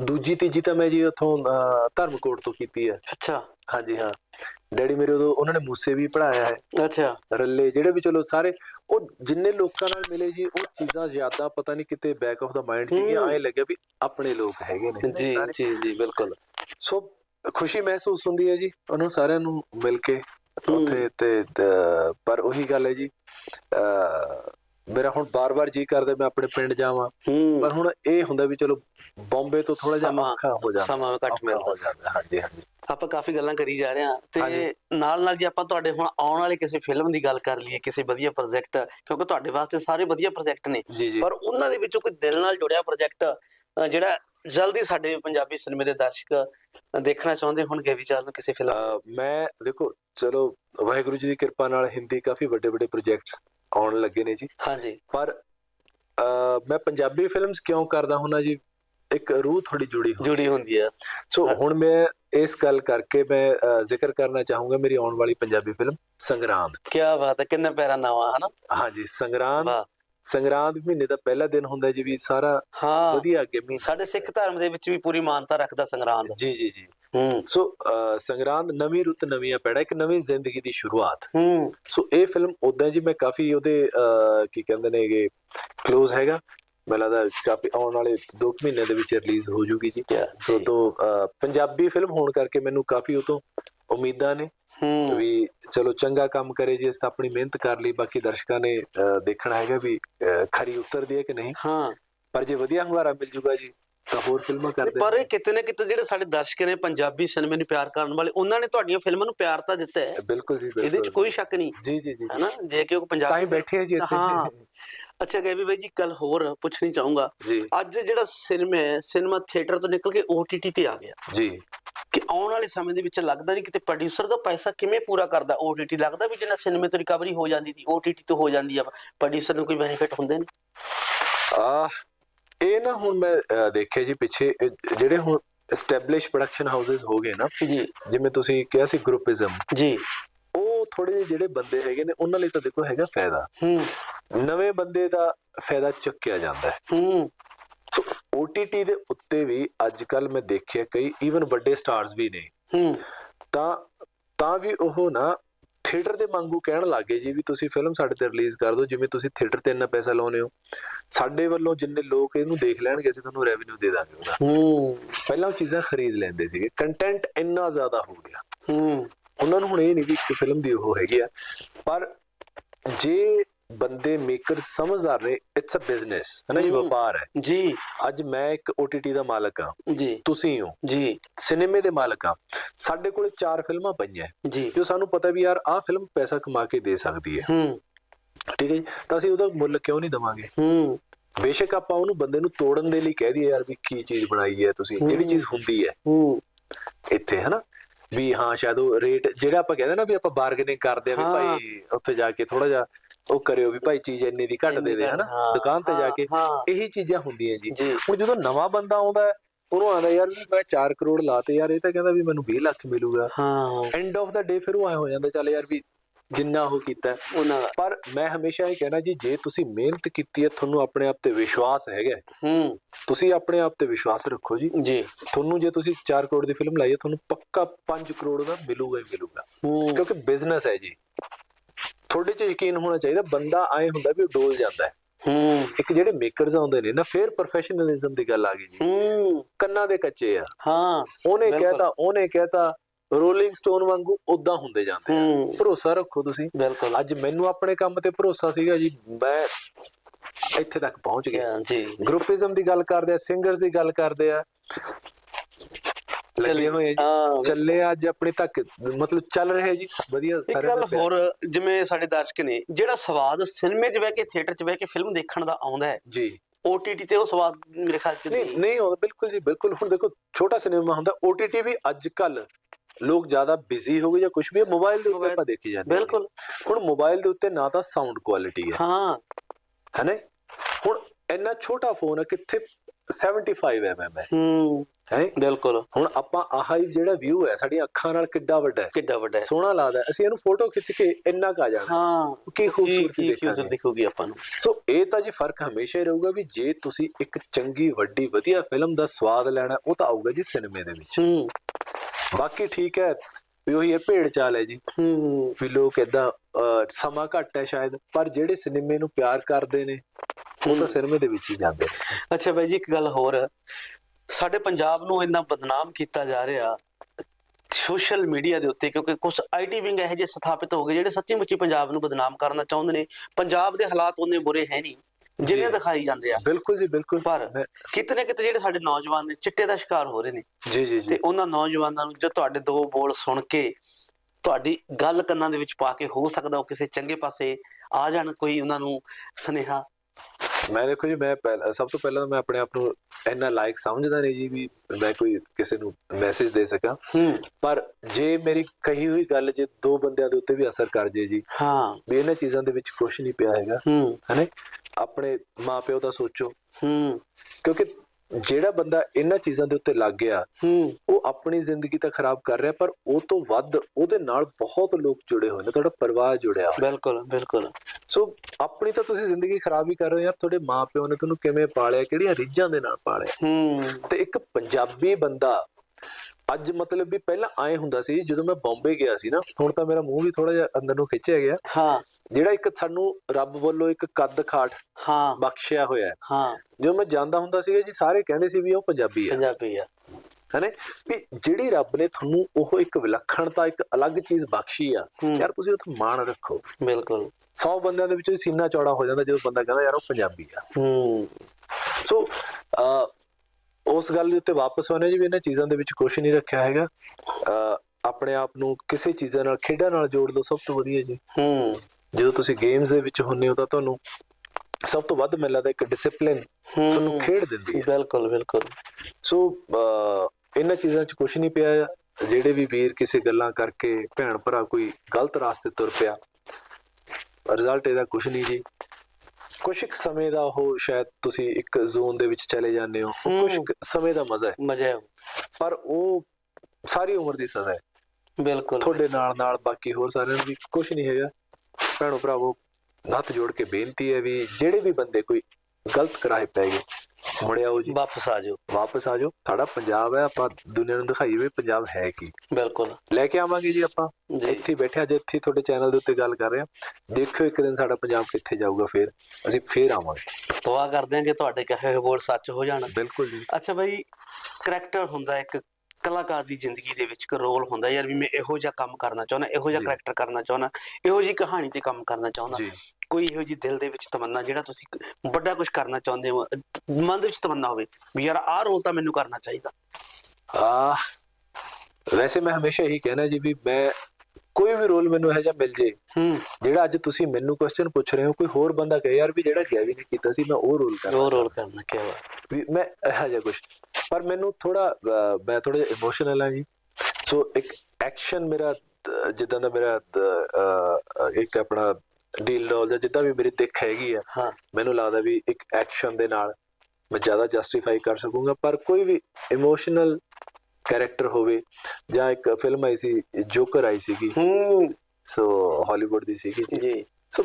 Speaker 2: ਦੂਜੀ ਤੀਜੀ ਤਾਂ ਮੈਂ ਜੀ ਉੱਥੋਂ ਧਰਮਕੋਟ ਤੋਂ ਕੀਤੀ ਹੈ।
Speaker 1: ਅੱਛਾ।
Speaker 2: ਹਾਂਜੀ ਹਾਂ। ਡੈਡੀ ਮੇਰੇ ਉਦੋਂ ਉਹਨਾਂ ਨੇ ਮੂਸੇ ਵੀ ਪੜਾਇਆ ਹੈ।
Speaker 1: ਅੱਛਾ।
Speaker 2: ਰੱਲੇ ਜਿਹੜੇ ਵੀ ਚਲੋ ਸਾਰੇ ਉਹ ਜਿੰਨੇ ਲੋਕਾਂ ਨਾਲ ਮਿਲੇ ਜੀ ਉਹ ਚੀਜ਼ਾਂ ਜ਼ਿਆਦਾ ਪਤਾ ਨਹੀਂ ਕਿਤੇ ਬੈਕ ਆਫ ਦਾ ਮਾਈਂਡ
Speaker 1: ਹੂੰ।
Speaker 2: ਐਂ ਲੱਗਿਆ ਵੀ ਆਪਣੇ ਲੋਕ ਹੈਗੇ ਨੇ।
Speaker 1: ਜੀ। ਜੀ ਜੀ ਬਿਲਕੁਲ।
Speaker 2: ਸੋ ਖੁਸ਼ੀ ਮਹਿਸੂਸ ਹੁੰਦੀ ਹੈ ਜੀ ਉਹਨੂੰ ਸਾਰਿਆਂ ਨੂੰ ਮਿਲ ਕੇ। ਉੱਥੇ ਤੇ ਤ- ਪਰ ਉਹੀ ਗੱਲ ਹੈ ਜੀ ਅ ਮੇਰਾ ਹੁਣ ਬਾਰ-ਬਾਰ ਜੀ ਕਰਦਾ ਮੈਂ ਆਪਣੇ ਪਿੰਡ ਜਾਵਾਂ।
Speaker 1: ਹੂੰ।
Speaker 2: ਪਰ ਹੁਣ ਇਹ ਹੁੰਦਾ ਵੀ ਚਲੋ ਬੰਬੇ ਤੋਂ ਥੋੜਾ ਜਿਹਾ
Speaker 1: ਸਮਾਂ-
Speaker 2: ਔਖਾ ਹੋ ਜਾਂਦਾ।
Speaker 1: ਸਮਾਂ ਘੱਟ ਮਿਲਦਾ।
Speaker 2: ਜਾਂਦਾ ਹਾਂਜੀ ਹਾਂਜੀ।
Speaker 1: ਆਪਾਂ ਕਾਫੀ ਗੱਲਾਂ ਕਰੀ ਜਾ ਰਹੇ ਹਾਂ ਤੇ। ਨਾਲ ਨਾਲ ਜੇ ਆਪਾਂ ਤੁਹਾਡੇ ਹੁਣ ਆਉਣ ਵਾਲੇ ਕਿਸੇ ਫਿਲਮ ਦੀ ਗੱਲ ਕਰ ਲਈਏ ਕਿਸੇ ਵਧੀਆ ਪ੍ਰੋਜੈਕਟ ਕਿਉਂਕਿ ਤੁਹਾਡੇ ਵਾਸਤੇ ਸਾਰੇ ਵਧੀਆ ਪ੍ਰੋਜੈਕਟ ਨੇ। ਪਰ ਉਹਨਾਂ ਦੇ ਵਿੱਚੋਂ ਕੋਈ ਦਿਲ ਨਾਲ ਜੁੜਿਆ ਪ੍ਰੋਜੈਕਟ ਜਿਹੜਾ ਜਲਦੀ ਸਾਡੇ ਪੰਜਾਬੀ ਸਿਨੇਮੇ ਦੇ ਦਰਸ਼ਕ ਦੇਖਣਾ ਚਾਹੁੰਦੇ ਹੋਣਗੇ ਵੀ ਚੱਲ ਕਿਸੇ ਫਿਲਮ
Speaker 2: ਮੈਂ ਦੇਖੋ ਚਲੋ ਵਾਹਿਗੁਰੂ ਜੀ ਦੀ ਕਿਰਪਾ ਨਾਲ ਹਿੰਦੀ ਕਾਫੀ ਵੱਡੇ ਵੱਡੇ ਪ੍ਰੋਜੈਕਟਸ ਆਉਣ ਲੱਗੇ ਨੇ ਜੀ।
Speaker 1: ਹਾਂਜੀ।
Speaker 2: ਪਰ ਮੈਂ ਪੰਜਾਬੀ ਫਿਲਮਸ ਕਿਉਂ ਕਰਦਾ ਹੁੰਨਾ ਜੀ? ਇੱਕ ਰੂਹ ਥੋੜੀ ਜੁੜੀ ਹੁੰਦੀ
Speaker 1: ਜੁੜੀ ਹੁੰਦੀ ਆ।
Speaker 2: ਸੋ। ਹੁਣ ਮੈਂ ਇਸ ਗੱਲ ਕਰਕੇ ਮੈਂ ਜ਼ਿਕਰ ਕਰਨਾ ਚਾਹੂੰਗਾ ਮੇਰੀ ਆਉਣ ਵਾਲੀ ਪੰਜਾਬੀ ਫਿਲਮ ਸੰਗਰਾਂਦ।
Speaker 1: ਕੀ ਬਾਤ ਹੈ ਕਿੰਨਾ ਪਿਆਰਾ ਨਾਮ ਆ ਹਨਾ?
Speaker 2: ਹਾਂਜੀ ਸੰਗਰਾਂਦ ਸੰਗਰਾਂਦ ਮਹੀਨੇ ਦਾ ਪਹਿਲਾ ਦਿਨ ਹੁੰਦਾ ਜੀ ਵੀ ਸਾਰਾ
Speaker 1: ਹਾਂ।
Speaker 2: ਵਧੀਆ ਅੱਗੇ ਮਹੀਨਾ
Speaker 1: ਸਾਡੇ ਸਿੱਖ ਧਰਮ ਦੇ ਵਿੱਚ ਵੀ ਪੂਰੀ ਮਾਨਤਾ ਰੱਖਦਾ ਸੰਗਰਾਂਦ।
Speaker 2: ਜੀ ਜੀ ਜੀ।
Speaker 1: ਹੂੰ।
Speaker 2: ਸੋ ਸੰਗਰਾਂਦ ਨਵੀਂ ਰੁੱਤ ਨਵੀਆਂ ਪੈੜਾ ਇੱਕ ਨਵੀਂ ਜ਼ਿੰਦਗੀ ਦੀ ਸ਼ੁਰੂਆਤ।
Speaker 1: ਹੂੰ।
Speaker 2: ਸੋ ਇਹ ਫਿਲਮ ਉਦਾਂ ਜੀ ਮੈਂ ਕਾਫੀ ਉਹਦੇ ਕੀ ਕਹਿੰਦੇ ਨੇਗੇ ক্লোਜ਼ ਹੈਗਾ। ਮੈਨੂੰ ਲੱਗਦਾ ਕਾਫੀ ਆਉਣ ਵਾਲੇ 2 ਮਹੀਨਿਆਂ ਦੇ ਵਿੱਚ ਰਿਲੀਜ਼ ਹੋ ਜੂਗੀ ਜੀ। ਸੋ। ਤੋਂ ਪੰਜਾਬੀ ਫਿਲਮ ਹੋਣ ਕਰਕੇ ਮੈਨੂੰ ਕਾਫੀ ਉਹ ਤੋਂ ਉਮੀਦਾਂ ਨੇ
Speaker 1: ਹੂੰ।
Speaker 2: ਵੀ ਚਲੋ ਚੰਗਾ ਕੰਮ ਕਰੇ ਜੀ ਇਸ ਤਾਂ ਆਪਣੀ ਮਿਹਨਤ ਕਰ ਲਈ ਬਾਕੀ ਦਰਸ਼ਕਾਂ ਨੇ ਦੇਖਣਾ ਹੈਗਾ ਵੀ ਖਰੀ ਉਤਰਦੀ ਹੈ ਕਿ ਨਹੀਂ।
Speaker 1: ਹਾਂ।
Speaker 2: ਪਰ ਜੇ ਵਧੀਆ ਹੁੰਗਾਰਾ ਮਿਲ ਜੂਗਾ ਜੀ ਤਾਂ ਹੋਰ ਫਿਲਮਾਂ ਕਰਦੇ
Speaker 1: ਪਰ ਇਹ ਕਿਤੇ ਨਾ ਕਿਤੇ ਜਿਹੜੇ ਸਾਡੇ ਦਰਸ਼ਕ ਨੇ ਪੰਜਾਬੀ ਸਿਨੇਮੇ ਨੂੰ ਪਿਆਰ ਕਰਨ ਵਾਲੇ ਉਹਨਾਂ ਨੇ ਤੁਹਾਡੀਆਂ ਫਿਲਮਾਂ ਨੂੰ ਪਿਆਰ ਤਾਂ ਦਿੱਤਾ ਹੈ।
Speaker 2: ਬਿਲਕੁਲ ਜੀ ਬਿਲਕੁਲ।
Speaker 1: ਇਹਦੇ ਵਿੱਚ ਕੋਈ ਸ਼ੱਕ ਨਹੀਂ।
Speaker 2: ਜੀ ਜੀ ਜੀ
Speaker 1: ਹੈਨਾ? ਜੇ ਕਿ ਉਹ
Speaker 2: ਤਾਂ
Speaker 1: ਪੰਜਾਬੀ
Speaker 2: ਹੀ ਬੈਠੇ ਆ ਜੀ ਇੱਥੇ।
Speaker 1: ਹਾਂ। ਅੱਛਾ ਗੈਬੀ ਬਾਈ ਜੀ ਕੱਲ ਹੋਰ ਪੁੱਛਣੀ ਚਾਹੂੰਗਾ। ਅੱਜ ਜਿਹੜਾ ਸਿਨੇਮਾ ਹੈ ਸਿਨੇਮਾ ਥੀਏਟਰ ਤੋਂ ਨਿਕਲ ਕੇ OTT ਤੇ ਆ ਗਿਆ।
Speaker 2: ਜੀ।
Speaker 1: ਕਿ ਆਉਣ ਵਾਲੇ ਸਮੇਂ ਦੇ ਵਿੱਚ ਲੱਗਦਾ ਨਹੀਂ ਕਿਤੇ ਪ੍ਰੋਡਿਊਸਰ ਦਾ ਪੈਸਾ ਕਿਵੇਂ ਪੂਰਾ ਕਰਦਾ? OTT ਲੱਗਦਾ ਵੀ ਜਿੰਨਾ ਸਿਨੇਮੇ ਤੋਂ ਰਿਕਵਰੀ ਹੋ ਜਾਂਦੀ ਸੀ OTT ਤੋਂ ਹੋ ਜਾਂਦੀ ਆ। ਪ੍ਰੋਡਿਊਸਰ ਨੂੰ ਕੋਈ ਬੈਨੀਫਿਟ ਹੁੰਦੇ ਨੇ?
Speaker 2: ਆ ਇਹ ਨਾ ਹੁਣ ਮੈਂ ਅਹ, ਦੇਖਿਆ ਜੀ ਪਿੱਛੇ ਇਹ ਜਿਹੜੇ ਹੁਣ ਐਸਟੈਬਲਿਸ਼ ਪ੍ਰੋਡਕਸ਼ਨ ਹਾਊਸਸ ਹੋ ਗਏ ਨਾ
Speaker 1: ਜੀ।
Speaker 2: ਜਿਵੇਂ ਤੁਸੀਂ ਕਿਹਾ ਸੀ ਗਰੁੱਪਿਜ਼ਮ
Speaker 1: ਜੀ।
Speaker 2: ਉਹ ਥੋੜੇ ਜਿਹੇ ਜਿਹੜੇ ਬੰਦੇ ਹੈਗੇ ਨੇ ਉਹਨਾਂ ਲਈ ਤਾਂ ਦੇਖੋ ਹੈਗਾ ਫਾਇਦਾ।
Speaker 1: ਹੂੰ।
Speaker 2: ਨਵੇਂ ਬੰਦੇ ਦਾ ਫਾਇਦਾ ਚੁੱਕਿਆ ਜਾਂਦਾ ਹੈ।
Speaker 1: ਹੂੰ।
Speaker 2: ਸੋ OTT ਦੇ ਉੱਤੇ ਵੀ ਅੱਜ ਕੱਲ ਮੈਂ ਦੇਖਿਆ ਕਈ ਈਵਨ ਵੱਡੇ ਸਟਾਰਸ ਵੀ ਨੇ।
Speaker 1: ਹੂੰ।
Speaker 2: ਤਾਂ ਤਾਂ ਵੀ ਉਹ ਨਾ ਥੀਏਟਰ ਦੇ ਵਾਂਗੂ ਕਹਿਣ ਲੱਗੇ ਜੀ ਵੀ ਤੁਸੀਂ ਫਿਲਮ ਸਾਡੇ ਤੇ ਰਿਲੀਜ਼ ਕਰ ਦਿਓ ਜਿਵੇਂ ਤੁਸੀਂ ਥੀਏਟਰ ਤੇ ਇੰਨਾ ਪੈਸਾ ਲਾਉਨੇ ਹੋ। ਸਾਡੇ ਵੱਲੋਂ ਜਿੰਨੇ ਲੋਕ ਇਹਨੂੰ ਦੇਖ ਲੈਣਗੇ ਅਸੀਂ ਤੁਹਾਨੂੰ ਰੈਵਨਿਊ ਦੇ ਦਾਂਗੇ ਉਹਦਾ।
Speaker 1: ਹੂੰ।
Speaker 2: ਪਹਿਲਾਂ ਉਹ ਚੀਜ਼ਾਂ ਖਰੀਦ ਲੈਂਦੇ ਸੀਗੇ। ਕੰਟੈਂਟ ਇੰਨਾ ਜ਼ਿਆਦਾ ਹੋ ਗਿਆ।
Speaker 1: ਹੂੰ।
Speaker 2: ਉਹਨਾਂ ਨੂੰ ਹੁਣ ਇਹ ਨਹੀਂ ਵੀ ਇੱਕ ਫਿਲਮ ਦੀ ਉਹ ਹੈਗੀ ਆ। ਪਰ ਜੇ ਬੰਦੇ ਮੇਕਰ ਸਮਝਦਾਰ ਨੇ ਇਟਸ ਅ ਬਿਜ਼ਨਸ ਹੈ ਨਾ
Speaker 1: ਹਮ।
Speaker 2: ਵਪਾਰ ਹੈ।
Speaker 1: ਜੀ।
Speaker 2: ਅੱਜ ਮੈਂ ਇੱਕ OTT ਦਾ ਮਾਲਕ ਆ
Speaker 1: ਜੀ।
Speaker 2: ਤੁਸੀਂ ਹੋ।
Speaker 1: ਜੀ।
Speaker 2: ਸਿਨੇਮੇ ਦੇ ਮਾਲਕ ਆ ਸਾਡੇ ਕੋਲੇ ਚਾਰ ਫਿਲਮਾਂ ਪਈਆਂ। ਹੈ,
Speaker 1: ਜੀ।
Speaker 2: ਜੋ ਸਾਨੂੰ ਪਤਾ ਵੀ ਯਾਰ ਆਹ ਫਿਲਮ ਪੈਸਾ ਕਮਾ ਕੇ ਦੇ ਸਕਦੀ ਹੈ।
Speaker 1: ਹੂੰ।
Speaker 2: ਠੀਕ ਹੈ ਜੀ? ਤਾਂ ਅਸੀਂ ਉਹਦਾ ਮੁੱਲ ਕਿਉਂ ਨਹੀਂ ਦਵਾਂਗੇ?
Speaker 1: ਹੂੰ।
Speaker 2: ਬੇਸ਼ੱਕ ਆਪਾਂ ਉਹਨੂੰ ਬੰਦੇ ਨੂੰ ਤੋੜਨ ਦੇ ਲਈ ਕਹਿ ਦਈਏ ਯਾਰ ਵੀ ਕੀ ਚੀਜ਼ ਬਣਾਈ ਹੈ ਤੁਸੀਂ ਜਿਹੜੀ। ਚੀਜ਼ ਹੁੰਦੀ ਹੈ।
Speaker 1: ਹੂੰ।
Speaker 2: ਇੱਥੇ ਹਨਾ ਵੀ ਹਾਂ ਸ਼ਾਇਦ ਉਹ ਰੇਟ ਜਿਹੜਾ ਆਪਾਂ ਕਹਿੰਦੇ ਨਾ ਵੀ ਆਪਾਂ ਬਾਰਗੇਨਿੰਗ ਕਰਦੇ ਆ ਵੀ
Speaker 1: ਹਾਂ।
Speaker 2: ਭਾਈ ਉੱਥੇ ਜਾ ਕੇ ਥੋੜਾ ਜਿਹਾ ਉਹ ਕਰਿਓ ਵੀ ਭਾਈ ਚੀਜ਼ ਇੰਨੇ ਦੀ ਘੱਟ ਦੇ ਦੇ ਹਨਾ? ਦੁਕਾਨ ਤੇ ਜਾ ਕੇ ਇਹੀ ਚੀਜ਼ਾਂ ਹੁੰਦੀਆਂ ਜੀ। ਹੁਣ ਜਦੋਂ ਨਵਾਂ ਬੰਦਾ ਆਉਂਦਾ ਹੈ ਉਹਨੂੰ ਆਂਦਾ ਯਾਰ ਵੀ ਮੈਂ 4 ਕਰੋੜ ਲਾਤੇ ਯਾਰ ਇਹ ਤਾਂ ਕਹਿੰਦਾ ਵੀ ਮੈਨੂੰ 20 ਲੱਖ ਮਿਲੂਗਾ।
Speaker 1: ਹਾਂ।
Speaker 2: ਐਂਡ ਆਫ ਦਾ ਡੇ ਫਿਰ ਉਹ ਐ ਹੋ ਜਾਂਦਾ ਚੱਲ ਯਾਰ ਵੀ ਜਿੰਨਾ ਉਹ ਕੀਤਾ।
Speaker 1: ਉਹਨਾਂ
Speaker 2: ਪਰ ਮੈਂ ਹਮੇਸ਼ਾ ਇਹ ਕਹਿਣਾ ਜੀ ਜੇ ਤੁਸੀਂ ਮਿਹਨਤ ਕੀਤੀ ਹੈ ਤੁਹਾਨੂੰ ਆਪਣੇ ਆਪ ਤੇ ਵਿਸ਼ਵਾਸ ਹੈਗਾ ਹੈ, ਤੁਸੀਂ ਆਪਣੇ ਆਪ ਤੇ ਵਿਸ਼ਵਾਸ ਰੱਖੋ ਜੀ।
Speaker 1: ਜੀ।
Speaker 2: ਤੁਹਾਨੂੰ ਜੇ ਤੁਸੀਂ 4 ਕਰੋੜ ਦੀ ਫਿਲਮ ਲਾਈ ਹੈ ਤੁਹਾਨੂੰ ਪੱਕਾ 5 ਕਰੋੜ ਦਾ ਮਿਲੂਗਾ ਹੀ ਮਿਲੂਗਾ। ਕਿਉਂਕਿ ਬਿਜ਼ਨਸ ਹੈ ਜੀ। ਤੁਹਾਡੇ 'ਚ ਯਕੀਨ ਹੋਣਾ ਚਾਹੀਦਾ ਬੰਦਾ ਆਏ ਹੁੰਦਾ ਵੀ ਉਹ ਡੋਲ ਜਾਂਦਾ ਹੈ।
Speaker 1: ਹੂੰ।
Speaker 2: ਇੱਕ ਜਿਹੜੇ ਮੇਕਰਸ ਆਉਂਦੇ ਨੇ ਨਾ ਫਿਰ ਪ੍ਰੋਫੈਸ਼ਨਲਿਜ਼ਮ ਦੀ ਗੱਲ ਆ ਗਈ ਜੀ।
Speaker 1: ਹੂੰ।
Speaker 2: ਕੰਨਾਂ ਦੇ ਕੱਚੇ ਆ।
Speaker 1: ਹਾਂ
Speaker 2: ਉਹਨੇ। ਕਹਿਤਾ ਉਹਨੇ ਕਹਿਤਾ ਰੋਲਿੰਗ ਸਟੋਨ ਵਾਂਗੂ ਉਦਾਂ ਹੁੰਦੇ ਜਾਂਦੇ ਆ। ਭਰੋਸਾ ਰੱਖੋ ਤੁਸੀਂ।
Speaker 1: ਬਿਲਕੁਲ।
Speaker 2: ਅੱਜ ਮੈਨੂੰ ਆਪਣੇ ਕੰਮ ਤੇ ਭਰੋਸਾ ਸੀਗਾ ਜੀ ਮੈਂ ਇੱਥੇ ਤੱਕ ਪਹੁੰਚ ਗਿਆ।
Speaker 1: ਜੀ।
Speaker 2: ਗਰੁੱਪਿਜ਼ਮ ਦੀ ਗੱਲ ਕਰਦੇ ਆ ਸਿੰਗਰਸ ਦੀ ਗੱਲ ਕਰਦੇ ਆ। ਲੱਗੇ ਹੋਏ ਜੀ।
Speaker 1: ਹਾਂ
Speaker 2: ਚੱਲੇ ਅੱਜ ਆਪਣੇ ਤੱਕ ਮਤਲਬ ਚੱਲ ਰਿਹਾ ਜੀ। ਵਧੀਆ
Speaker 1: ਇੱਕ ਗੱਲ। ਹੋਰ ਜਿਵੇਂ ਸਾਡੇ ਦਰਸ਼ਕ ਨੇ ਜਿਹੜਾ ਸਵਾਦ ਸਿਨੇਮੇ 'ਚ ਬਹਿ ਕੇ ਥੀਏਟਰ 'ਚ ਬਹਿ ਕੇ ਫਿਲਮ ਦੇਖਣ ਦਾ ਆਉਂਦਾ ਹੈ
Speaker 2: ਜੀ।
Speaker 1: OTT ਤੇ ਉਹ ਸਵਾਦ ਮੇਰੇ ਖਿਆਲ 'ਚ
Speaker 2: ਨਹੀਂ ਨਹੀਂ ਹੁੰਦਾ ਬਿਲਕੁਲ ਜੀ ਬਿਲਕੁਲ। ਹੁਣ ਦੇਖੋ ਛੋਟਾ ਸਿਨੇਮਾ ਹੁੰਦਾ OTT ਵੀ ਅੱਜ ਕੱਲ ਲੋਕ ਜ਼ਿਆਦਾ ਬਿਜ਼ੀ ਹੋ ਗਏ ਜਾਂ ਕੁਝ ਵੀ ਮੋਬਾਈਲ ਦੇ ਉੱਤੇ ਆਪਾਂ ਦੇਖੀ ਜਾਂਦੇ।
Speaker 1: ਬਿਲਕੁਲ।
Speaker 2: ਹੁਣ ਮੋਬਾਈਲ ਦੇ ਉੱਤੇ ਨਾ ਤਾਂ ਸਾਊਂਡ ਕੁਆਲਿਟੀ ਹੈ।
Speaker 1: ਹਾਂ।
Speaker 2: ਹੈ ਨਾ ਹੁਣ ਇੰਨਾ ਛੋਟਾ ਫੋਨ ਹੈ ਕਿੱਥੇ 75 mm ਹੈ।
Speaker 1: ਹੂੰ।
Speaker 2: ਹੈ?
Speaker 1: ਬਿਲਕੁਲ।
Speaker 2: ਹੁਣ ਆਪਾਂ ਆਹ ਹੀ ਜਿਹੜਾ ਵਿਊ ਹੈ ਸਾਡੀਆਂ ਅੱਖਾਂ ਨਾਲ ਕਿੱਡਾ ਵੱਡਾ ਹੈ।
Speaker 1: ਕਿੱਡਾ ਵੱਡਾ ਹੈ।
Speaker 2: ਸੋਹਣਾ ਲੱਗਦਾ ਹੈ। ਅਸੀਂ ਇਹਨੂੰ ਫੋਟੋ ਖਿੱਚ ਕੇ ਇੰਨਾ ਕਾ ਜਾਣਾ।
Speaker 1: ਹਾਂ।
Speaker 2: ਕੀ ਖੂਬਸੂਰਤੀ
Speaker 1: ਕੀ
Speaker 2: ਦੇਖਾਂਗੇ।
Speaker 1: ਦਿਖੂਗੀ ਆਪਾਂ ਨੂੰ।
Speaker 2: ਸੋ ਇਹ ਤਾਂ ਜੀ ਫ਼ਰਕ ਹਮੇਸ਼ਾ ਹੀ ਰਹੂਗਾ ਵੀ ਜੇ ਤੁਸੀਂ ਇੱਕ ਚੰਗੀ ਵੱਡੀ ਵਧੀਆ ਫਿਲਮ ਦਾ ਸਵਾਦ ਲੈਣਾ ਉਹ ਤਾਂ ਆਊਗਾ ਜੀ ਸਿਨੇਮੇ ਦੇ ਵਿੱਚ।
Speaker 1: ਹੂੰ।
Speaker 2: ਬਾਕੀ ਠੀਕ ਹੈ ਵੀ ਉਹੀ ਇਹ ਭੇਡ ਚਾਲ ਹੈ ਜੀ।
Speaker 1: ਹੂੰ।
Speaker 2: ਵੀ ਲੋਕ ਇਦਾਂ ਸਮਾਂ ਘੱਟ ਹੈ ਸ਼ਾਇਦ ਪਰ ਜਿਹੜੇ ਸਿਨੇਮੇ ਨੂੰ ਪਿਆਰ ਕਰਦੇ ਨੇ ਉਹ ਤਾਂ ਸਿਨੇਮੇ ਦੇ ਵਿੱਚ ਹੀ ਜਾਂਦੇ ਨੇ।
Speaker 1: ਅੱਛਾ ਬਾਈ ਜੀ ਇੱਕ ਗੱਲ ਹੋਰ। ਸਾਡੇ ਪੰਜਾਬ ਨੂੰ ਇੰਨਾ ਬਦਨਾਮ ਕੀਤਾ ਜਾ ਰਿਹਾ ਸੋਸ਼ਲ ਮੀਡੀਆ ਦੇ ਉੱਤੇ ਕਿਉਂਕਿ ਕੁਝ ਆਈਟੀ ਵਿੰਗ ਇਹੋ ਜਿਹੇ ਸਥਾਪਿਤ ਹੋ ਗਏ ਜਿਹੜੇ ਸੱਚੀ ਮੁੱਚੀ ਪੰਜਾਬ ਨੂੰ ਬਦਨਾਮ ਕਰਨਾ ਚਾਹੁੰਦੇ ਨੇ। ਪੰਜਾਬ ਦੇ ਹਾਲਾਤ ਉਹਨੇ ਬੁਰੇ ਹੈ ਨਹੀਂ ਜਿੰਨੇ
Speaker 2: ਜੀ।
Speaker 1: ਦਿਖਾਈ ਜਾਂਦੇ ਆ।
Speaker 2: ਬਿਲਕੁਲ ਜੀ ਬਿਲਕੁਲ।
Speaker 1: ਪਰ
Speaker 2: ਮੈਂ-
Speaker 1: ਕਿਤੇ ਨਾ ਕਿਤੇ ਜਿਹੜੇ ਸਾਡੇ ਨੌਜਵਾਨ ਨੇ ਚਿੱਟੇ ਦਾ ਸ਼ਿਕਾਰ ਹੋ ਰਹੇ ਨੇ।
Speaker 2: ਜੀ ਜੀ ਜੀ।
Speaker 1: ਤੇ ਉਹਨਾਂ ਨੌਜਵਾਨਾਂ ਨੂੰ ਜੇ ਤੁਹਾਡੇ ਦੋ ਬੋਲ ਸੁਣ ਕੇ ਤੁਹਾਡੀ ਗੱਲ ਕੰਨਾਂ ਦੇ ਵਿੱਚ ਪਾ ਕੇ ਹੋ ਸਕਦਾ ਉਹ ਕਿਸੇ ਚੰਗੇ ਪਾਸੇ ਆ ਜਾਣ ਕੋਈ ਉਹਨਾਂ ਨੂੰ ਸਨੇਹਾ
Speaker 2: ਮੈਂ ਦੇਖੋ ਜੀ ਮੈਂ ਸਭ ਤੋਂ ਪਹਿਲਾਂ ਮੈਂ ਆਪਣੇ ਆਪ ਨੂੰ ਇੰਨਾ ਲਾਇਕ ਸਮਝਦਾ ਨਹੀਂ ਜੀ ਵੀ ਮੈਂ ਕੋਈ ਕਿਸੇ ਨੂੰ ਮੈਸੇਜ ਦੇ ਸਕਾਂ। ਪਰ ਜੇ ਮੇਰੀ ਕਹੀ ਹੋਈ ਗੱਲ ਜੇ ਦੋ ਬੰਦਿਆਂ ਦੇ ਉੱਤੇ ਵੀ ਅਸਰ ਕਰ ਜੇ ਜੀ
Speaker 1: ਹਾਂ।
Speaker 2: ਵੀ ਇਹਨਾਂ ਚੀਜ਼ਾਂ ਦੇ ਵਿੱਚ ਕੁਝ ਨਹੀਂ ਪਿਆ ਹੈਗਾ ਹਨੇ ਆਪਣੇ ਮਾਪਿਓ ਦਾ ਸੋਚੋ।
Speaker 1: ਹੂੰ।
Speaker 2: ਕਿਉਂਕਿ ਜਿਹੜਾ ਬੰਦਾ ਇਹਨਾਂ ਚੀਜ਼ਾਂ ਦੇ ਉੱਤੇ ਲੱਗ ਗਿਆ
Speaker 1: ਹੂੰ।
Speaker 2: ਉਹ ਆਪਣੀ ਜ਼ਿੰਦਗੀ ਤਾਂ ਖਰਾਬ ਕਰ ਰਿਹਾ ਪਰ ਉਹ ਤੋਂ ਵੱਧ ਉਹਦੇ ਨਾਲ ਬਹੁਤ ਲੋਕ ਜੁੜੇ ਹੋਏ ਨੇ ਤੁਹਾਡਾ ਪਰਿਵਾਰ ਜੁੜਿਆ ਹੋਇਆ।
Speaker 1: ਬਿਲਕੁਲ ਬਿਲਕੁਲ।
Speaker 2: ਸੋ ਆਪਣੀ ਤਾਂ ਤੁਸੀਂ ਜ਼ਿੰਦਗੀ ਖਰਾਬ ਹੀ ਕਰ ਰਹੇ ਹੋ ਯਾਰ ਤੁਹਾਡੇ ਮਾਪਿਓ ਨੇ ਤੁਹਾਨੂੰ ਕਿਵੇਂ ਪਾਲਿਆ ਕਿਹੜੀਆਂ ਰੀਝਾਂ ਦੇ ਨਾਲ ਪਾਲਿਆ?
Speaker 1: ਹੂੰ।
Speaker 2: ਤੇ ਇੱਕ ਪੰਜਾਬੀ ਬੰਦਾ ਅੱਜ ਮਤਲਬ ਵੀ ਪਹਿਲਾਂ ਆਏ ਹੁੰਦਾ ਸੀ ਜਦੋਂ ਮੈਂ ਬੰਬੇ ਗਿਆ ਸੀ ਨਾ ਹੁਣ ਤਾਂ ਮੇਰਾ ਮੂੰਹ ਵੀ ਥੋੜਾ ਜਿਹਾ ਅੰਦਰ ਨੂੰ ਖਿੱਚਿਆ ਗਿਆ।
Speaker 1: ਹਾਂ।
Speaker 2: ਜਿਹੜਾ ਇੱਕ ਸਾਨੂੰ ਰੱਬ ਵੱਲੋਂ ਇੱਕ ਕੱਦ ਖਾਟ
Speaker 1: ਹਾਂ।
Speaker 2: ਬਖਸ਼ਿਆ ਹੋਇਆ ਹੈ।
Speaker 1: ਹਾਂ।
Speaker 2: ਜਦੋਂ ਮੈਂ ਜਾਂਦਾ ਹੁੰਦਾ ਸੀਗਾ ਜੀ ਸਾਰੇ ਕਹਿੰਦੇ ਸੀ ਵੀ ਉਹ ਪੰਜਾਬੀ ਹੈ।
Speaker 1: ਪੰਜਾਬੀ ਆ
Speaker 2: ਹੈਨੇ? ਵੀ ਜਿਹੜੀ ਰੱਬ ਨੇ ਤੁਹਾਨੂੰ ਉਹ ਇੱਕ ਵਿਲੱਖਣਤਾ ਇੱਕ ਅਲੱਗ ਚੀਜ਼ ਬਖਸ਼ੀ ਆ। ਯਾਰ ਤੁਸੀਂ ਉਹ ਮਾਣ ਰੱਖੋ।
Speaker 1: ਬਿਲਕੁਲ।
Speaker 2: 100 ਬੰਦਿਆਂ ਦੇ ਵਿੱਚੋਂ ਸੀਨਾ ਚੌੜਾ ਹੋ ਜਾਂਦਾ ਜਦੋਂ ਬੰਦਾ ਕਹਿੰਦਾ ਯਾਰ ਉਹ ਪੰਜਾਬੀ ਆ।
Speaker 1: ਹੂੰ।
Speaker 2: ਸੋ ਅ, ਉਸ ਗੱਲ ਦੇ ਉੱਤੇ ਵਾਪਸ ਆਉਣੇ ਜੀ ਵੀ ਇਹਨਾਂ ਚੀਜ਼ਾਂ ਦੇ ਵਿੱਚ ਕੁਝ ਨਹੀਂ ਰੱਖਿਆ ਹੈਗਾ। ਆਪਣੇ ਆਪ ਨੂੰ ਕਿਸੇ ਚੀਜ਼ਾਂ ਨਾਲ ਖੇਡਾਂ ਨਾਲ ਜੋੜ ਲਓ ਸਭ ਤੋਂ ਵਧੀਆ ਜੀ।
Speaker 1: ਹੂੰ।
Speaker 2: ਜਦੋਂ ਤੁਸੀਂ ਗੇਮਸ ਦੇ ਵਿੱਚ ਹੁੰਨੇ ਹੋ ਤਾਂ ਤੁਹਾਨੂੰ ਸਭ ਤੋਂ ਵੱਧ ਮੈਨੂੰ ਲੱਗਦਾ ਇੱਕ ਡਿਸਪਲਿਨ ਤੁਹਾਨੂੰ ਖੇਡ ਦਿੰਦੀ ਹੈ।
Speaker 1: ਬਿਲਕੁਲ ਬਿਲਕੁਲ।
Speaker 2: ਸੋ ਇਹਨਾਂ ਚੀਜ਼ਾਂ 'ਚ ਕੁਝ ਨਹੀਂ ਪਿਆ। ਜਿਹੜੇ ਵੀ ਵੀਰ ਕਿਸੇ ਗੱਲਾਂ ਕਰਕੇ ਭੈਣ ਭਰਾ ਕੋਈ ਗਲਤ ਰਾਸਤੇ ਤੁਰ ਪਿਆ ਰਿਜ਼ਲਟ ਇਹਦਾ ਕੁਝ ਨਹੀਂ ਜੀ। ਕੁਝ ਇੱਕ ਸਮੇਂ ਦਾ ਉਹ ਸ਼ਾਇਦ ਤੁਸੀਂ ਇੱਕ ਜ਼ੋਨ ਦੇ ਵਿੱਚ ਚਲੇ ਜਾਂਦੇ ਹੋ। ਕੁਝ
Speaker 1: ਹੂੰ।
Speaker 2: ਸਮੇਂ ਦਾ ਮਜ਼ਾ ਹੈ।
Speaker 1: ਮਜ਼ਾ
Speaker 2: ਪਰ ਉਹ ਸਾਰੀ ਉਮਰ ਦੀ ਸਜ਼ਾ ਹੈ।
Speaker 1: ਬਿਲਕੁਲ।
Speaker 2: ਤੁਹਾਡੇ ਨਾਲ ਨਾਲ ਬਾਕੀ ਹੋਰ ਸਾਰਿਆਂ ਨੂੰ ਵੀ ਕੁਝ ਨਹੀਂ ਹੈਗਾ। ਭੈਣੋ ਭਰਾਵੋ ਹੱਥ ਜੋੜ ਕੇ ਬੇਨਤੀ ਹੈ ਵੀ ਜਿਹੜੇ ਵੀ ਬੰਦੇ ਕੋਈ ਗਲਤ ਕਰਾਏ ਪੈ ਗਏ ਮੁੜਿਆਓ ਜੀ।
Speaker 1: ਵਾਪਸ ਆ ਜਾਓ।
Speaker 2: ਵਾਪਸ ਆ ਜਾਓ। ਸਾਡਾ ਪੰਜਾਬ ਹੈ ਆਪਾਂ ਦੁਨੀਆ ਨੂੰ ਦਿਖਾਈਏ ਵੀ ਪੰਜਾਬ ਹੈ ਕੀ।
Speaker 1: ਬਿਲਕੁਲ।
Speaker 2: ਲੈ ਕੇ ਆਵਾਂਗੇ ਜੀ ਆਪਾਂ। ਇੱਥੇ ਬੈਠੇ ਅੱਜ ਇੱਥੇ ਤੁਹਾਡੇ ਚੈਨਲ ਦੇ ਉੱਤੇ ਗੱਲ ਕਰ ਰਹੇ ਹਾਂ। ਦੇਖਿਓ ਇੱਕ ਦਿਨ ਸਾਡਾ ਪੰਜਾਬ ਕਿੱਥੇ ਜਾਊਗਾ ਫੇਰ। ਅਸੀਂ ਫੇਰ ਆਵਾਂਗੇ।
Speaker 1: ਦੁਆ ਕਰਦੇ ਹਾਂ ਕਿ ਤੁਹਾਡੇ ਕਹੇ ਹੋਏ ਬੋਲ ਸੱਚ ਹੋ ਜਾਣ।
Speaker 2: ਬਿਲਕੁਲ ਜੀ।
Speaker 1: ਅੱਛਾ ਬਈ ਕਰੈਕਟਰ ਹੁੰਦਾ ਇੱਕ ਕਲਾਕਾਰ ਦੀ ਜ਼ਿੰਦਗੀ ਦੇ ਵਿੱਚ ਇੱਕ ਰੋਲ ਹੁੰਦਾ ਯਾਰ ਵੀ ਮੈਂ ਇਹੋ ਜਿਹਾ ਕੰਮ ਕਰਨਾ ਚਾਹੁੰਦਾ ਇਹੋ ਜਿਹਾ। ਕਰੈਕਟਰ ਕਰਨਾ ਚਾਹੁੰਦਾ ਇਹੋ ਜਿਹੀ ਕਹਾਣੀ ਤੇ ਕੰਮ ਕਰਨਾ ਚਾਹੁੰਦਾ। ਕੋਈ ਇਹੋ ਜਿਹੀ ਦਿਲ ਦੇ ਵਿੱਚ ਤਮੰਨਾ ਜਿਹੜਾ ਤੁਸੀਂ ਵੱਡਾ ਕੁਝ ਕਰਨਾ ਚਾਹੁੰਦੇ ਹੋ ਮਨ ਦੇ ਵਿੱਚ ਤਮੰਨਾ ਹੋਵੇ ਵੀ ਯਾਰ ਆਹ ਰੋਲ ਤਾਂ ਮੈਨੂੰ ਕਰਨਾ ਚਾਹੀਦਾ।
Speaker 2: ਆ ਵੈਸੇ ਮੈਂ ਹਮੇਸ਼ਾ ਇਹੀ ਕਹਿਣਾ ਜੀ ਵੀ ਮੈਂ ਕੋਈ ਵੀ ਰੋਲ ਮੈਨੂੰ ਇਹੋ ਜਿਹਾ ਮਿਲ ਜੇ
Speaker 1: ਹੂੰ।
Speaker 2: ਜਿਹੜਾ ਅੱਜ ਤੁਸੀਂ ਮੈਨੂੰ ਕੁਐਸਚਨ ਪੁੱਛ ਰਹੇ ਹੋ ਕੋਈ ਹੋਰ ਬੰਦਾ ਕਹੇ ਯਾਰ ਵੀ ਜਿਹੜਾ ਗੈਵੀ ਨੇ ਕੀਤਾ ਸੀ ਮੈਂ ਉਹ ਰੋਲ ਕਰਾਂ
Speaker 1: ਉਹ ਰੋਲ ਕਰਨਾ ਕਿਹਾ ਵਾ
Speaker 2: ਵੀ ਮੈਂ ਇਹੋ ਜਿਹਾ ਕੁਝ ਪਰ ਮੈਨੂੰ ਥੋੜਾ ਮੈਂ ਥੋੜਾ ਇਮੋਸ਼ਨਲ ਹਾਂ ਜੀ। ਸੋ ਇੱਕ ਐਕਸ਼ਨ ਮੇਰਾ ਜਿੱਦਾਂ ਦਾ ਮੇਰਾ ਇੱਕ ਆਪਣਾ ਡੀਲ ਰੋਲ ਜਾਂ ਜਿੱਦਾਂ ਵੀ ਮੇਰੀ ਦਿੱਖ ਹੈਗੀ ਆ ਮੈਨੂੰ ਲੱਗਦਾ ਵੀ ਇੱਕ ਐਕਸ਼ਨ ਦੇ ਨਾਲ ਮੈਂ ਜ਼ਿਆਦਾ ਜਸਟੀਫਾਈ ਕਰ ਸਕੂੰਗਾ। ਪਰ ਕੋਈ ਵੀ ਇਮੋਸ਼ਨਲ ਕੈਰੈਕਟਰ ਹੋਵੇ ਜਾਂ ਇੱਕ ਫਿਲਮ ਆਈ ਸੀ ਜੋਕਰ ਆਈ ਸੀਗੀ।
Speaker 1: ਹੂੰ।
Speaker 2: ਸੋ ਹਾਲੀਵੁੱਡ ਦੀ ਸੀਗੀ ਜੀ।
Speaker 1: ਜੀ।
Speaker 2: ਸੋ